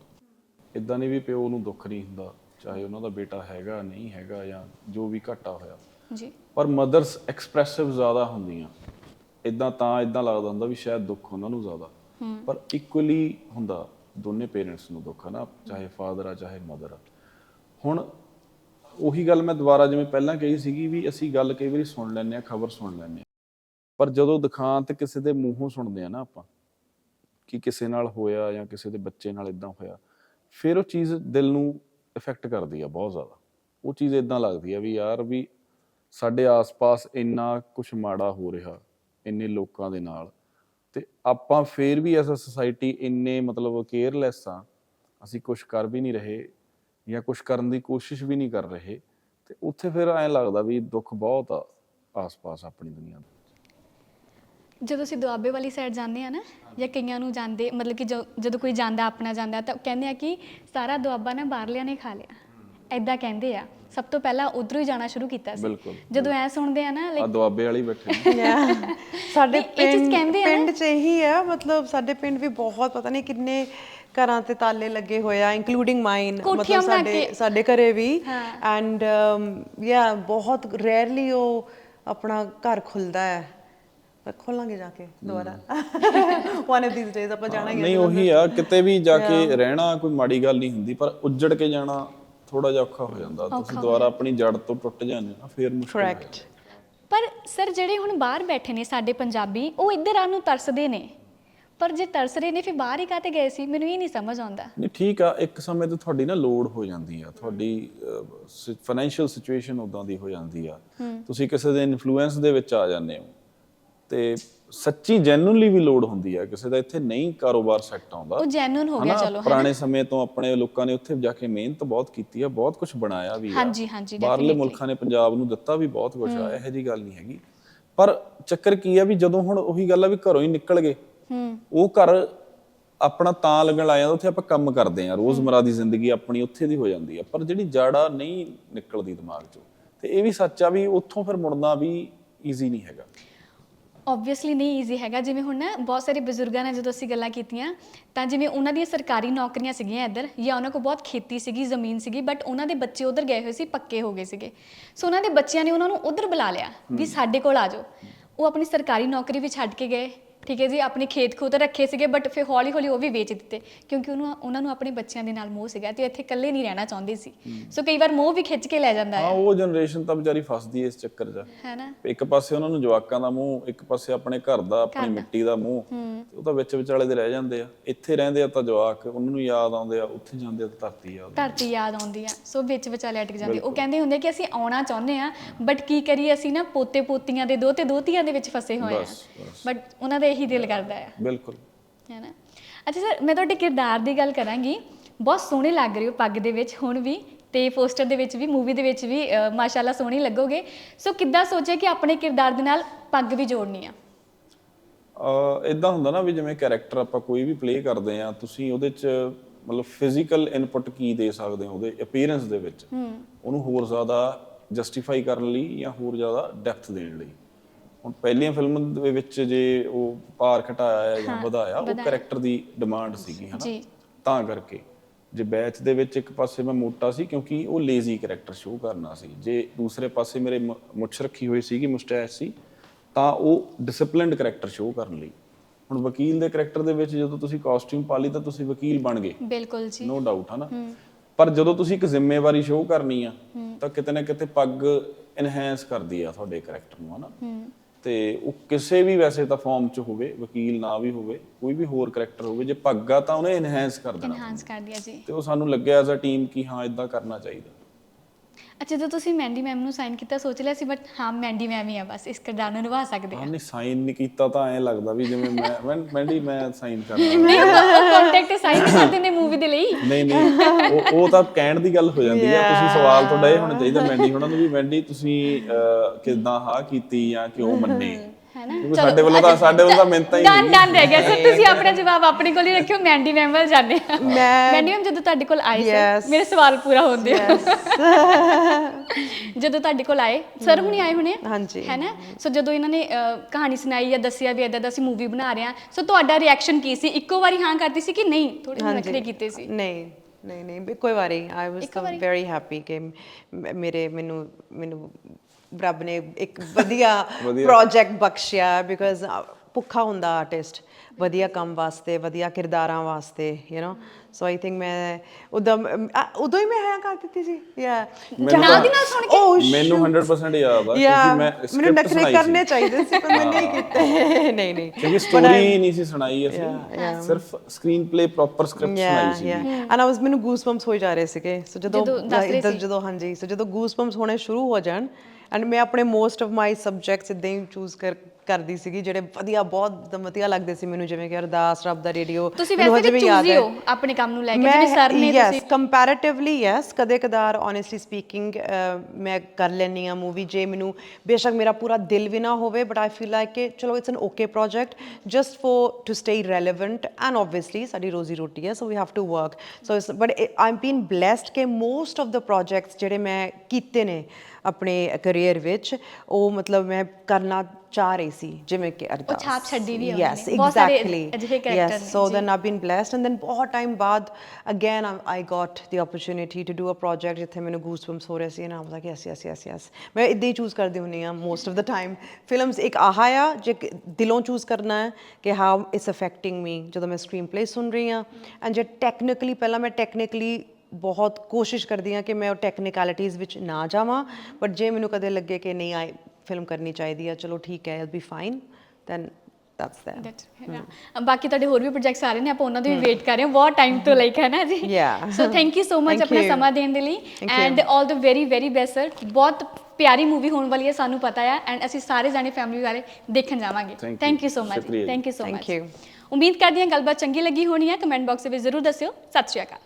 ਇਦਾਂ ਨਹੀਂ ਵੀ ਪਿਓ ਨੂੰ ਦੁੱਖ ਨਹੀਂ ਹੁੰਦਾ ਚਾਹੇ ਉਹਨਾਂ ਦਾ ਬੇਟਾ ਹੈਗਾ ਨਹੀਂ ਹੈਗਾ ਜਾਂ ਜੋ ਵੀ ਘਾਟਾ ਹੋਇਆ। ਜੀ। ਪਰ ਮਦਰਸ ਐਕਸਪ੍ਰੈਸਿਵ ਜ਼ਿਆਦਾ ਹੁੰਦੀਆਂ। ਇਦਾਂ ਤਾਂ ਇਦਾਂ ਲੱਗਦਾ ਹੁੰਦਾ ਵੀ ਸ਼ਾਇਦ ਦੁੱਖ ਉਹਨਾਂ ਨੂੰ ਜ਼ਿਆਦਾ। ਪਰ ਇਕੁਅਲੀ ਹੁੰਦਾ ਦੋਨੇ ਪੇਰੈਂਟਸ ਨੂੰ ਦੁੱਖ ਆ ਨਾ, ਚਾਹੇ ਫਾਦਰ ਆ, ਚਾਹੇ ਮਦਰ ਆ। ਹੁਣ ਉਹੀ ਗੱਲ ਮੈਂ ਦੁਬਾਰਾ ਜਿਵੇਂ ਪਹਿਲਾਂ ਕਹੀ ਸੀਗੀ ਵੀ ਅਸੀਂ ਗੱਲ ਕਈ ਵਾਰੀ ਸੁਣ ਲੈਂਦੇ ਆ, ਖਬਰ ਸੁਣ ਲੈਂਦੇ ਆ। ਪਰ ਜਦੋਂ ਦਿਖਾਂਤ ਕਿਸੇ ਦੇ ਮੂੰਹੋਂ ਸੁਣਦੇ ਆ ਨਾ ਆਪਾਂ, ਕਿ ਕਿਸੇ ਨਾਲ ਹੋਇਆ ਜਾਂ ਕਿਸੇ ਦੇ ਬੱਚੇ ਨਾਲ ਇਦਾਂ ਹੋਇਆ, ਫਿਰ ਉਹ ਚੀਜ਼ ਦਿਲ ਨੂੰ ਇਫੈਕਟ ਕਰਦੀ ਆ ਬਹੁਤ ਜ਼ਿਆਦਾ। ਉਹ ਚੀਜ਼ ਇਦਾਂ ਲੱਗਦੀ ਆ ਵੀ ਯਾਰ ਵੀ ਸਾਡੇ ਆਸ-ਪਾਸ ਇੰਨਾ ਕੁਝ ਮਾੜਾ ਹੋ ਰਿਹਾ, ਇੰਨੇ ਲੋਕਾਂ ਦੇ ਨਾਲ ਤੇ ਆਪਾਂ ਫੇਰ ਵੀ ਐਸ ਅ ਸੋਸਾਇਟੀ ਇੰਨੇ ਮਤਲਬ ਕੇਅਰਲੈਸ ਆ ਅਸੀਂ ਕੁਝ ਕਰ ਵੀ ਨਹੀਂ ਰਹੇ ਜਾਂ ਕੁਝ ਕਰਨ ਦੀ ਕੋਸ਼ਿਸ਼ ਵੀ ਨਹੀਂ ਕਰ ਰਹੇ ਤੇ ਉੱਥੇ ਫਿਰ ਐਂ ਲੱਗਦਾ ਵੀ ਦੁੱਖ ਬਹੁਤ ਆ ਆਸ-ਪਾਸ ਆਪਣੀ ਦੁਨੀਆ ਦੇ। ਜਦੋਂ ਅਸੀਂ ਦੁਆਬੇ ਵਾਲੀ ਸਾਈਡ ਜਾਂਦੇ ਆ ਨਾ ਜਾਂ ਕਈਆਂ ਨੂੰ ਜਾਂਦੇ ਮਤਲਬ ਕਿ ਜੋ- ਜਦੋਂ ਕੋਈ ਜਾਂਦਾ ਆਪਣਾ ਜਾਂਦਾ ਤਾਂ ਕਹਿੰਦੇ ਆ ਕਿ ਸਾਰਾ ਦੁਆਬਾ ਨਾ ਬਾਹਰਲਿਆਂ ਨੇ ਖਾ ਲਿਆ। ਐਦਾਂ ਕਹਿੰਦੇ ਆ। ਸਭ ਤੋਂ ਪਹਿਲਾਂ ਉਧਰੋਂ ਹੀ ਜਾਣਾ ਸ਼ੁਰੂ ਕੀਤਾ ਸੀ। ਬਿਲਕੁਲ, ਜਦੋਂ ਐ ਸੁਣਦੇ ਆ ਨਾ ਆ ਲਾਈਕ ਦੁਆਬੇ ਵਾਲੀ ਬੈਠੇ। (laughs) ਸਾਡੇ ਪਿੰਡ ਆ। ਪਿੰਡ 'ਚ ਇਹੀ ਹੈ ਮਤਲਬ ਸਾਡੇ ਪਿੰਡ ਵੀ ਬਹੁਤ ਪਤਾ ਨਹੀਂ ਕਿੰਨੇ ਘਰਾਂ ਤੇ ਤਾਲੇ ਲੱਗੇ ਹੋਏ ਆ ਇਨਕਲੂਡਿੰਗ ਮਾਈਨ ਮਤਲਬ ਸਾਡੇ। ਸਾਡੇ ਘਰੇ ਵੀ। ਐਂਡ ਯਾ ਬਹੁਤ ਰੇਅਰਲੀ ਉਹ ਆਪਣਾ ਘਰ ਖੁੱਲਦਾ ਹੈ। ਪਰ ਖੋਲਾਂਗੇ ਜਾ ਕੇ ਦੁਬਾਰਾ। ਵਨ ਆਫ ਥੀਸ ਡੇਜ਼ ਆਪਾਂ ਜਾਣਾ ਹੈ ਨਹੀਂ ਉਹੀ ਆ ਕਿਤੇ ਵੀ ਜਾ ਕੇ ਰਹਿਣਾ ਕੋਈ ਮਾੜੀ ਗੱਲ ਨਹੀਂ ਹੁੰਦੀ ਪਰ ਉੱਜੜ ਕੇ ਜਾਣਾ ਥੋੜਾ ਜਿਹਾ ਔਖਾ ਹੋ ਜਾਂਦਾ ਤੁਸੀਂ ਦੁਬਾਰਾ ਆਪਣੀ ਜੜ ਤੋਂ ਟੁੱਟ ਜਾਂਦੇ ਨਾ ਫੇਰ ਮੁਸ਼ਕਲ ਕਰੈਕਟ ਪਰ ਸਰ ਜਿਹੜੇ ਹੁਣ ਬਾਹਰ ਬੈਠੇ ਨੇ ਸਾਡੇ ਪੰਜਾਬੀ ਉਹ ਇੱਧਰ ਆਉਣ ਨੂੰ ਤਰਸਦੇ ਨੇ। ਪਰ ਜੇ ਤਰਸ ਰਹੇ ਨੇ ਫਿਰ ਬਾਹਰ ਹੀ ਕਾਤੇ ਗਏ ਸੀ? ਮੈਨੂੰ ਇਹ ਨਹੀਂ ਸਮਝ ਆਉਂਦਾ। ਨਹੀਂ ਠੀਕ ਆ ਇੱਕ ਸਮੇਂ ਤੇ ਤੁਹਾਡੀ ਨਾ ਲੋਡ ਹੋ ਜਾਂਦੀ ਆ। ਤੁਹਾਡੀ ਫਾਈਨੈਂਸ਼ੀਅਲ ਸਿਚੁਏਸ਼ਨ ਉਦਾਂ ਦੀ ਹੋ ਜਾਂਦੀ ਆ। ਤੁਸੀਂ ਕਿਸੇ ਦੇ ਇਨਫਲੂਐਂਸ ਦੇ ਵਿੱਚ ਆ ਜਾਂਦੇ ਹੋ। ਤੇ ਸੱਚੀ ਜੈਨੂਨਲੀ ਵੀ ਲੋਡ ਹੁੰਦੀ ਆ। ਕਿਸੇ ਦਾ ਇੱਥੇ ਨਹੀਂ ਕਾਰੋਬਾਰ ਸੈੱਟ ਆਉਂਦਾ। ਉਹ ਜੈਨੂਨ ਹੋ ਗਿਆ ਹਨਾ? ਚਲੋ ਪੁਰਾਣੇ ਸਮੇਂ ਤੋਂ ਆਪਣੇ ਲੋਕਾਂ ਨੇ ਉੱਥੇ ਜਾ ਕੇ ਮਿਹਨਤ ਬਹੁਤ ਕੀਤੀ ਆ ਬਹੁਤ ਕੁਝ ਬਣਾਇਆ ਵੀ ਆ। ਹਾਂਜੀ ਹਾਂਜੀ ਬਾਹਰਲੇ ਮੁਲਕਾਂ ਨੇ ਪੰਜਾਬ ਨੂੰ ਦਿੱਤਾ ਵੀ ਬਹੁਤ ਕੁਝ ਆ ਇਹੋ ਜੀ ਗੱਲ ਨਹੀਂ ਹੈਗੀ। ਪਰ ਚੱਕਰ ਕੀ ਆ ਵੀ ਜਦੋਂ ਹੁਣ ਉਹੀ ਗੱਲ ਆ ਵੀ ਘਰੋਂ ਹੀ ਨਿਕਲ ਗਏ ਹੂੰ। ਉਹ ਘਰ ਆਪਣਾ ਤਾਂ ਲੱਗਣ ਲੱਗ ਜਾਂਦਾ ਉੱਥੇ ਆਪਾਂ ਕੰਮ ਕਰਦੇ ਆ। ਰੋਜ਼ਮਰਾ ਦੀ ਜ਼ਿੰਦਗੀ ਆਪਣੀ ਉੱਥੇ ਦੀ ਹੋ ਜਾਂਦੀ ਆ ਪਰ ਜਿਹੜੀ ਜੜਾ ਨਹੀਂ ਨਿਕਲਦੀ ਦਿਮਾਗ ਚੋਂ ਤੇ ਇਹ ਵੀ ਸੱਚ ਆ ਵੀ ਉੱਥੋਂ ਫਿਰ ਮੁੜਨਾ ਵੀ ਈਜ਼ੀ ਨਹੀਂ ਹੈਗਾ। ਆਬਵੀਅਸਲੀ ਨਹੀਂ ਈਜ਼ੀ ਹੈਗਾ। ਜਿਵੇਂ ਹੁਣ ਨਾ ਬਹੁਤ ਸਾਰੇ ਬਜ਼ੁਰਗਾਂ ਨਾਲ ਜਦੋਂ ਅਸੀਂ ਗੱਲਾਂ ਕੀਤੀਆਂ ਤਾਂ ਜਿਵੇਂ ਉਹਨਾਂ ਦੀਆਂ ਸਰਕਾਰੀ ਨੌਕਰੀਆਂ ਸੀਗੀਆਂ ਇੱਧਰ ਜਾਂ ਉਹਨਾਂ ਕੋਲ ਬਹੁਤ ਖੇਤੀ ਸੀਗੀ ਜ਼ਮੀਨ ਸੀਗੀ ਬਟ ਉਹਨਾਂ ਦੇ ਬੱਚੇ ਉਧਰ ਗਏ ਹੋਏ ਸੀ ਪੱਕੇ ਹੋ ਗਏ ਸੀਗੇ। ਸੋ ਉਹਨਾਂ ਦੇ ਬੱਚਿਆਂ ਨੇ ਉਹਨਾਂ ਨੂੰ ਉਧਰ ਬੁਲਾ ਲਿਆ ਵੀ ਸਾਡੇ ਕੋਲ ਆ ਜਾਓ। ਉਹ ਆਪਣੀ ਸਰਕਾਰੀ ਨੌਕਰੀ ਵੀ ਛੱਡ ਕੇ ਗਏ। ਠੀਕ ਹੈ ਜੀ ਆਪਣੇ ਖੇਤ ਖੂਤ ਰੱਖੇ ਸੀਗੇ ਬਟ ਫਿਰ ਹੌਲੀ ਹੌਲੀ ਉਹ ਵੀ ਵੇਚ ਦਿੱਤੇ ਕਿਉਂਕਿ ਉਹਨੂੰ ਉਹਨਾਂ ਨੂੰ ਆਪਣੇ ਬੱਚਿਆਂ ਦੇ ਨਾਲ ਮੋਹ ਸੀਗਾ ਤੇ ਇੱਥੇ ਇਕੱਲੇ ਨਹੀਂ ਰਹਿਣਾ ਚਾਹੁੰਦੇ ਸੀ। ਸੋ ਕਈ ਵਾਰ ਮੋਹ ਵੀ ਖਿੱਚ ਕੇ ਲੈ ਜਾਂਦਾ ਹਾਂ। ਹੈ ਉਹ ਜਨਰੇਸ਼ਨ ਤਾਂ ਵਿਚਾਰੀ ਫਸਦੀ ਹੈ ਇਸ ਚੱਕਰ 'ਚ। ਹੈ ਨਾ? ਇੱਕ ਪਾਸੇ ਉਹਨਾਂ ਨੂੰ ਜਵਾਕਾਂ ਦਾ ਮੂੰਹ ਇੱਕ ਪਾਸੇ ਆਪਣੇ ਘਰ ਦਾ ਆਪਣੀ ਮਿੱਟੀ ਦਾ ਮੂੰਹ ਉਹ ਤਾਂ ਵਿੱਚ ਵਿਚਾਲੇ ਦੇ ਰਹਿ ਜਾਂਦੇ ਆ। ਇੱਥੇ ਰਹਿੰਦੇ ਆ ਤਾਂ ਜਵਾਕ ਉਹਨਾਂ ਨੂੰ ਯਾਦ ਆਉਂਦੇ ਆ ਉੱਥੇ ਜਾਂਦੇ ਆ ਤਾਂ ਧਰਤੀ ਯਾਦ ਧਰਤੀ ਯਾਦ ਆਉਂਦੀ ਆ। ਸੋ ਵਿੱਚ ਵਿਚਾਲੇ ਅਟਕ ਜਾਂਦੀ ਉਹ ਕਹਿੰਦੇ ਹੁੰਦੇ ਕਿ ਅਸੀਂ ਆਉਣਾ ਚਾਹੁੰਦੇ ਆ ਬਟ ਕੀ ਕਰੀਏ ਅਸੀਂ ਨਾ ਪੋਤੇ ਪੋਤੀਆਂ ਦੇ ਦੋਤੇ ਦੋਤੀਆਂ ਦੇ ਵਿੱਚ ਫਸੇ ਹੋਏ ਆ। ਬਟ ਉਹਨਾਂ ਦਾ ਇਹੀ ਦਿਲ ਕਰਦਾ ਆ। ਬਿਲਕੁਲ। ਹੈ ਨਾ? ਅੱਛਾ ਸਰ ਮੈਂ ਤੁਹਾਡੇ ਕਿਰਦਾਰ ਦੀ ਗੱਲ ਕਰਾਂਗੀ। ਬਹੁਤ ਸੋਹਣੇ ਲੱਗ ਰਹੇ ਹੋ ਪੱਗ ਦੇ ਵਿੱਚ ਹੁਣ ਵੀ ਤੇ ਪੋਸਟਰ ਦੇ ਵਿੱਚ ਵੀ ਮੂਵੀ ਦੇ ਵਿੱਚ ਵੀ ਮਾਸ਼ਾਅੱਲਾ ਸੋਹਣੀ ਲੱਗੋਗੇ। ਸੋ ਕਿੱਦਾਂ ਸੋਚਿਆ ਕਿ ਆਪਣੇ ਕਿਰਦਾਰ ਦੇ ਨਾਲ ਪੱਗ ਵੀ ਜੋੜਨੀ ਆ? ਅ ਇਦਾਂ ਹੁੰਦਾ ਨਾ ਵੀ ਜਿਵੇਂ ਕੈਰੈਕਟਰ ਆਪਾਂ ਕੋਈ ਵੀ ਪਲੇ ਕਰਦੇ ਆ ਤੁਸੀਂ ਉਹਦੇ ਚ ਮਤਲਬ ਫਿਜ਼ੀਕਲ ਇਨਪੁਟ ਕੀ ਦੇ ਸਕਦੇ ਹੋ ਉਹਦੇ ਅਪੀਅਰੈਂਸ ਦੇ ਵਿੱਚ? ਉਹਨੂੰ ਹੋਰ ਜ਼ਿਆਦਾ ਜਸਟੀਫਾਈ ਕਰਨ ਲਈ ਜਾਂ ਹੋਰ ਜ਼ਿਆਦਾ ਡੈਪਥ ਦੇਣ ਲਈ? ਹੁਣ ਪਹਿਲੀਆਂ ਫਿਲਮ ਦੇ ਵਿੱਚ ਜੇ ਉਹ ਭਾਰ ਘਟਾਇਆ ਜਾਂ ਵਧਾਇਆ ਉਹ ਕੈਰੈਕਟਰ ਦੀ ਡਿਮਾਂਡ ਸੀਗੀ ਹਨਾ? ਜੀ। ਤਾਂ ਕਰਕੇ। ਜੇ ਬੈਚ ਦੇ ਵਿੱਚ ਇੱਕ ਪਾਸੇ ਮੈਂ ਮੋਟਾ ਸੀ ਕਿਉਂਕਿ ਉਹ ਲੇਜ਼ੀ ਕੈਰੈਕਟਰ ਸ਼ੋਅ ਕਰਨਾ ਸੀ। ਜੇ ਦੂਸਰੇ ਪਾਸੇ ਮੇਰੇ ਮੁੱਛ ਰੱਖੀ ਹੋਈ ਸੀਗੀ ਮੁਸਟੈਚ ਸੀ ਤਾਂ ਉਹ ਡਿਸਪਲਿਨਡ ਕੈਰੈਕਟਰ ਸ਼ੋਅ ਕਰਨ ਲਈ। ਹੁਣ ਵਕੀਲ ਦੇ ਕੈਰੈਕਟਰ ਦੇ ਵਿੱਚ ਜਦੋਂ ਤੁਸੀਂ ਕਾਸਟਿਊਮ ਪਾ ਲਈ ਤਾਂ ਤੁਸੀਂ ਵਕੀਲ ਬਣ ਗਏ। ਬਿਲਕੁਲ ਜੀ। ਨੋ ਡਾਊਟ ਹਨਾ? ਪਰ ਜਦੋਂ ਤੁਸੀਂ ਇੱਕ ਜ਼ਿੰਮੇਵਾਰੀ ਸ਼ੋਅ ਕਰਨੀ ਆ ਤਾਂ ਕਿਤੇ ਨਾ ਕਿਤੇ ਪੱਗ ਐਨਹਾਂਸ ਕਰਦੀ ਆ ਤੁਹਾਡੇ ਕੈਰੈਕਟਰ ਨੂੰ ਹਨਾ? ਤੇ ਉਹ ਕਿਸੇ ਵੀ ਵੈਸੇ ਤਾਂ ਫਾਰਮ 'ਚ ਹੋਵੇ ਵਕੀਲ ਨਾ ਵੀ ਹੋਵੇ ਕੋਈ ਵੀ ਹੋਰ ਕੈਰੈਕਟਰ ਹੋਵੇ ਜੇ ਆ ਤਾਂ ਉਹਨੇ ਐਨਹਾਂਸ ਕਰ ਦੇਣਾ। ਇਨਹਾਂਸ ਕਰ ਦਿਆ ਜੀ। ਤੇ ਉਹ ਸਾਨੂੰ ਲੱਗਿਆ ਐਜ਼ ਅ ਟੀਮ ਕਿ ਹਾਂ ਇਦਾਂ ਕਰਨਾ ਚਾਹੀਦਾ। ਅੱਛਾ ਜਦੋਂ ਤੁਸੀਂ ਮੈਂਡੀ ਮੈਮ ਨੂੰ ਸਾਈਨ ਕੀਤਾ ਸੋਚ ਲਿਆ ਸੀ ਬਟ ਹਾਂ ਮੈਂਡੀ ਮੈਮ ਹੀ ਆ ਬਸ ਇਸ ਕਿਰਦਾਰ ਨੂੰ ਨਿਭਾ ਸਕਦੇ ਆ ਹਾਂ। ਨਹੀਂ ਸਾਈਨ ਨਹੀਂ ਕੀਤਾ ਤਾਂ ਐਂ ਲੱਗਦਾ ਵੀ ਜਿਵੇਂ ਮੈਂ ਮੈਂ ਮੈਂਡੀ ਮੈਂ ਸਾਈਨ ਕਰਨਾ ਨਹੀਂ ਕੰਟੈਕਟ ਸਾਈਨ ਕਰਦੇ ਨੇ ਮੂਵੀ ਦੇ ਲਈ। ਨਹੀਂ ਨਹੀਂ ਉਹ ਉਹ ਤਾਂ ਕਹਿਣ ਦੀ ਗੱਲ ਹੋ ਜਾਂਦੀ ਆ ਤੁਸੀਂ ਸਵਾਲ ਤੁਹਾਡਾ ਇਹ ਹੋਣਾ ਚਾਹੀਦਾ ਮੈਂਡੀ ਉਹਨਾਂ ਨੂੰ ਵੀ ਮੈਂਡੀ ਤੁਸੀਂ ਕਿੱਦਾਂ ਹਾਂ ਕੀਤੀ ਜਾਂ ਕਿਉਂ ਮੰਨੇ? ਹੈ ਨਾ ਕਿਉਂਕਿ ਸਾਡੇ ਵੱਲੋਂ ਤਾਂ ਸਾਡੇ ਵੱਲੋਂ ਤਾਂ ਮਿੰਤਾ ਹੀ ਡਨ ਡਨ ਰਹਿ ਗਿਆ। ਸਰ ਤੁਸੀਂ ਆਪਣਾ ਜਵਾਬ ਆਪਣੇ ਕੋਲ ਹੀ ਰੱਖਿਓ ਮੈਂਡੀ ਮੈਮ ਵੱਲ ਜਾਂਦੇ ਆ ਮੈਂ- ਮੈਂਡੀ ਮੈਮ ਜਦੋਂ ਤੁਹਾਡੇ ਕੋਲ ਆਏ ਸਰ Yes. ਮੇਰੇ ਸਵਾਲ ਪੂਰਾ ਹੁੰਦੇ ਆ। (laughs) ਜਦੋਂ ਤੁਹਾਡੇ ਕੋਲ ਆਏ ਸਰ ਹੁਣੀ ਆਏ ਹੋਣੇ ਆ? ਹਾਂਜੀ। ਹੈ ਨਾ ਸੋ ਜਦੋਂ ਇਹਨਾਂ ਨੇ ਅਹ, ਕਹਾਣੀ ਸੁਣਾਈ ਜਾਂ ਦੱਸਿਆ ਵੀ ਇਦਾਂ ਦਾ ਅਸੀਂ ਮੂਵੀ ਬਣਾ ਰਹੇ ਹਾਂ ਸੋ ਤੁਹਾਡਾ ਰਿਐਕਸ਼ਨ ਕੀ ਸੀ? ਇੱਕੋ ਵਾਰੀ ਹਾਂ ਕਰਦੀ ਸੀ ਕਿ ਨਹੀਂ? ਥੋੜੇ ਜਿਹੇ ਨਖਰੇ ਕੀਤੇ ਸੀ। ਨਹੀਂ ਨਹੀਂ ਨਹੀਂ ਇੱਕੋ ਹੀ ਵਾਰੀ ਆਈ ਵਾਸ ਵੈਰੀ? ਹੈਪੀ ਕਿ ਮ- ਮੇਰੇ ਮੈਨੂੰ ਮੈਨੂੰ ਰੱਬ ਨੇ ਇੱਕ ਵਧੀਆ (laughs) ਪ੍ਰੋਜੈਕਟ ਬਖਸ਼ਿਆ ਬਿਕਾਜ਼ ਭੁੱਖਾ ਹੁੰਦਾ ਆਰਟਿਸਟ ਵਧੀਆ ਕੰਮ ਵਾਸਤੇ ਵਧੀਆ ਕਿਰਦਾਰਾਂ ਵਾਸਤੇ you know so I think ਮੈਂ ਉਦੋਂ ਉਦੋਂ ਹੀ ਮੈਂ ਹਾਂ ਕਰ ਦਿੱਤੀ ਸੀ ਯਾ ਨਾਲ ਦੀ ਨਾਲ ਸੁਣ ਕੇ ਮੈਨੂੰ 100% ਯਾਦ ਆ ਕਿਉਂਕਿ ਮੈਂ ਮੈਨੂੰ ਸਕ੍ਰਿਪਟ ਨਖਰੇ ਕਰਨੇ ਚਾਹੀਦੇ ਸੀ ਪਰ ਮੈਂ ਨਹੀਂ ਕੀਤੇ। (laughs) ਨਹੀਂ ਨਹੀਂ। ਕਿਉਂਕਿ ਸਟੋਰੀ ਨਹੀਂ ਸੀ ਸੁਣਾਈ ਅਸੀਂ। ਸਿਰਫ ਸਕਰੀਨ ਪਲੇ ਪ੍ਰੋਪਰ ਸਕ੍ਰਿਪਟ ਸੁਣਾਈ ਸੀ। ਯਾ ਐਂਡ ਆਈ ਵਾਸ ਮੈਨੂੰ ਗੂਸਬੰਪਸ ਹੋਈ ਜਾ ਰਹੇ ਸੀਗੇ। ਸੋ ਜਦੋਂ ਜਦੋਂ ਸੀ। ਹਾਂਜੀ। ਸੋ ਜਦੋਂ ਗੂਸਬੰਪਸ ਹੋਣੇ ਸ਼ੁਰੂ ਹੋ ਜਾਣ ਐਂਡ ਮੈਂ ਆਪਣੇ ਮੋਸਟ ਆਫ ਮਾਈ ਸਬਜੈਕਟਸ ਇਦਾਂ ਹੀ ਚੂਜ਼ ਕਰ ਕਰਦੀ ਸੀਗੀ ਜਿਹੜੇ ਵਧੀਆ ਬਹੁਤ ਵਧੀਆ ਲੱਗਦੇ ਸੀ ਮੈਨੂੰ ਜਿਵੇਂ ਕਿ ਅਰਦਾਸ ਰੱਬ ਦਾ ਰੇਡੀਓ ਤੁਸੀਂ ਵੈਸੇ ਵੀ ਚੂਜ਼ੀ ਹੋ। ਆਪਣੇ ਕੰਮ ਨੂੰ ਲੈ ਕੇ ਜਿਵੇਂ ਸਰ ਨੇ ਤੁਸੀਂ ਕੰਪੈਰੀਟਿਵਲੀ ਯੈਸ ਕਦੇ ਕਦਾਰ ਓਨੈਸਟਲੀ ਸਪੀਕਿੰਗ ਮੈਂ ਕਰ ਲੈਂਦੀ ਆ ਮੂਵੀ ਜੇ ਮੈਨੂੰ ਬੇਸ਼ੱਕ ਮੇਰਾ ਪੂਰਾ ਦਿਲ ਵੀ ਨਾ ਹੋਵੇ ਬਟ ਆਈ ਫੀਲ ਲਾਈਕ ਕਿ ਚਲੋ it's an okay project just for to stay relevant and obviously ਸਾਡੀ ਰੋਜ਼ੀ ਰੋਟੀ ਹੈ so we have to work so but I'm been blessed ਕਿ ਮੋਸਟ ਆਫ ਦ ਪ੍ਰੋਜੈਕਟਸ ਜਿਹੜੇ ਮੈਂ ਕੀਤੇ ਨੇ ਆਪਣੇ ਕੈਰੀਅਰ ਵਿੱਚ ਉਹ ਮਤਲਬ ਮੈਂ ਕਰਨਾ ਚਾਹ ਰਹੀ ਸੀ ਜਿਵੇਂ ਕਿ ਅਰਦਾਸ। ਛਾਪ ਛੱਡੀ ਵੀ ਉਹਨਾਂ ਯੈਸ ਨੇ। ਬਹੁਤ ਸਾਰੇ ਐਗਜ਼ੈਕਟਲੀ ਅਜਿਹੇ ਯੈਸ ਨੇ, so. Then I've been blessed and then ਬਹੁਤ ਟਾਈਮ ਬਾਅਦ I, I got the opportunity to do a project ਜਿੱਥੇ ਮੈਨੂੰ goosebumps ਹੋ ਰਹੇ ਸੀ I was like yes yes yes yes ਮੈਂ ਇਦਾਂ ਹੀ ਚੂਜ਼ ਕਰਦੀ ਹੁੰਨੀ ਆ most of the time films ਇੱਕ ਆਹਾ ਆ ਜੇ ਕਿ ਦਿਲੋਂ ਚੂਜ਼ ਕਰਨਾ ਹੈ ਕਿ how it's affecting me ਜਦੋਂ ਮੈਂ ਸਕਰੀਨ ਪਲੇ ਸੁਣ ਰਹੀ ਆ ਐਂਡ ਜੇ ਟੈਕਨੀਕਲੀ ਪਹਿਲਾਂ ਮੈਂ ਟੈਕਨੀਕਲੀ ਬਹੁਤ ਕੋਸ਼ਿਸ਼ ਕਰਦੀ ਆ ਕਿ ਮੈਂ ਉਹ ਟੈਕਨੀਕੈਲਿਟੀਜ਼ ਵਿੱਚ ਨਾ ਜਾਵਾਂ ਬਟ ਜੇ ਮੈਨੂੰ ਕਦੇ ਲੱਗੇ ਕਿ ਨਹੀਂ ਆਈ ਫਿਲਮ ਕਰਨੀ ਚਾਹੀਦੀ ਆ ਚਲੋ ਠੀਕ ਹੈ it be fine then that's that That's- yeah. ਬਾਕੀ ਤੁਹਾਡੇ ਹੋਰ ਵੀ ਪ੍ਰੋਜੈਕਟਸ ਆ ਰਹੇ ਨੇ ਆਪਾਂ ਉਹਨਾਂ ਦੀ ਵੀ ਵੇਟ ਕਰ ਰਹੇ ਹਾਂ ਬਹੁਤ ਟਾਈਮ ਤੋਂ ਲਈ ਹੈ ਨਾ ਜੀ. So thank you so much Thank ਆਪਣਾ you. ਸਮਾਂ ਦੇਣ ਦੇ ਲਈ. And 올 the very very best sir ਬਹੁਤ ਪਿਆਰੀ ਮੂਵੀ ਹੋਣ ਵਾਲੀ ਹੈ ਸਾਨੂੰ ਪਤਾ ਹੈ ਐਂਡ ਅਸੀਂ ਸਾਰੇ ਜਾਣੇ ਫੈਮਿਲੀ ਵਾਲੇ ਦੇਖਣ ਜਾਵਾਂਗੇ. Thank you so much. Thank you so much. ਉਮੀਦ ਕਰਦੀ ਹਾਂ ਗੱਲਬਾਤ ਚੰਗੀ ਲੱਗੀ ਹੋਣੀ ਹੈ ਕਮੈਂਟ ਬਾਕਸ ਵਿੱਚ ਜ਼ਰੂਰ ਦੱਸਿਓ ਸਤਿ ਸ਼੍ਰੀ ਅਕਾਲ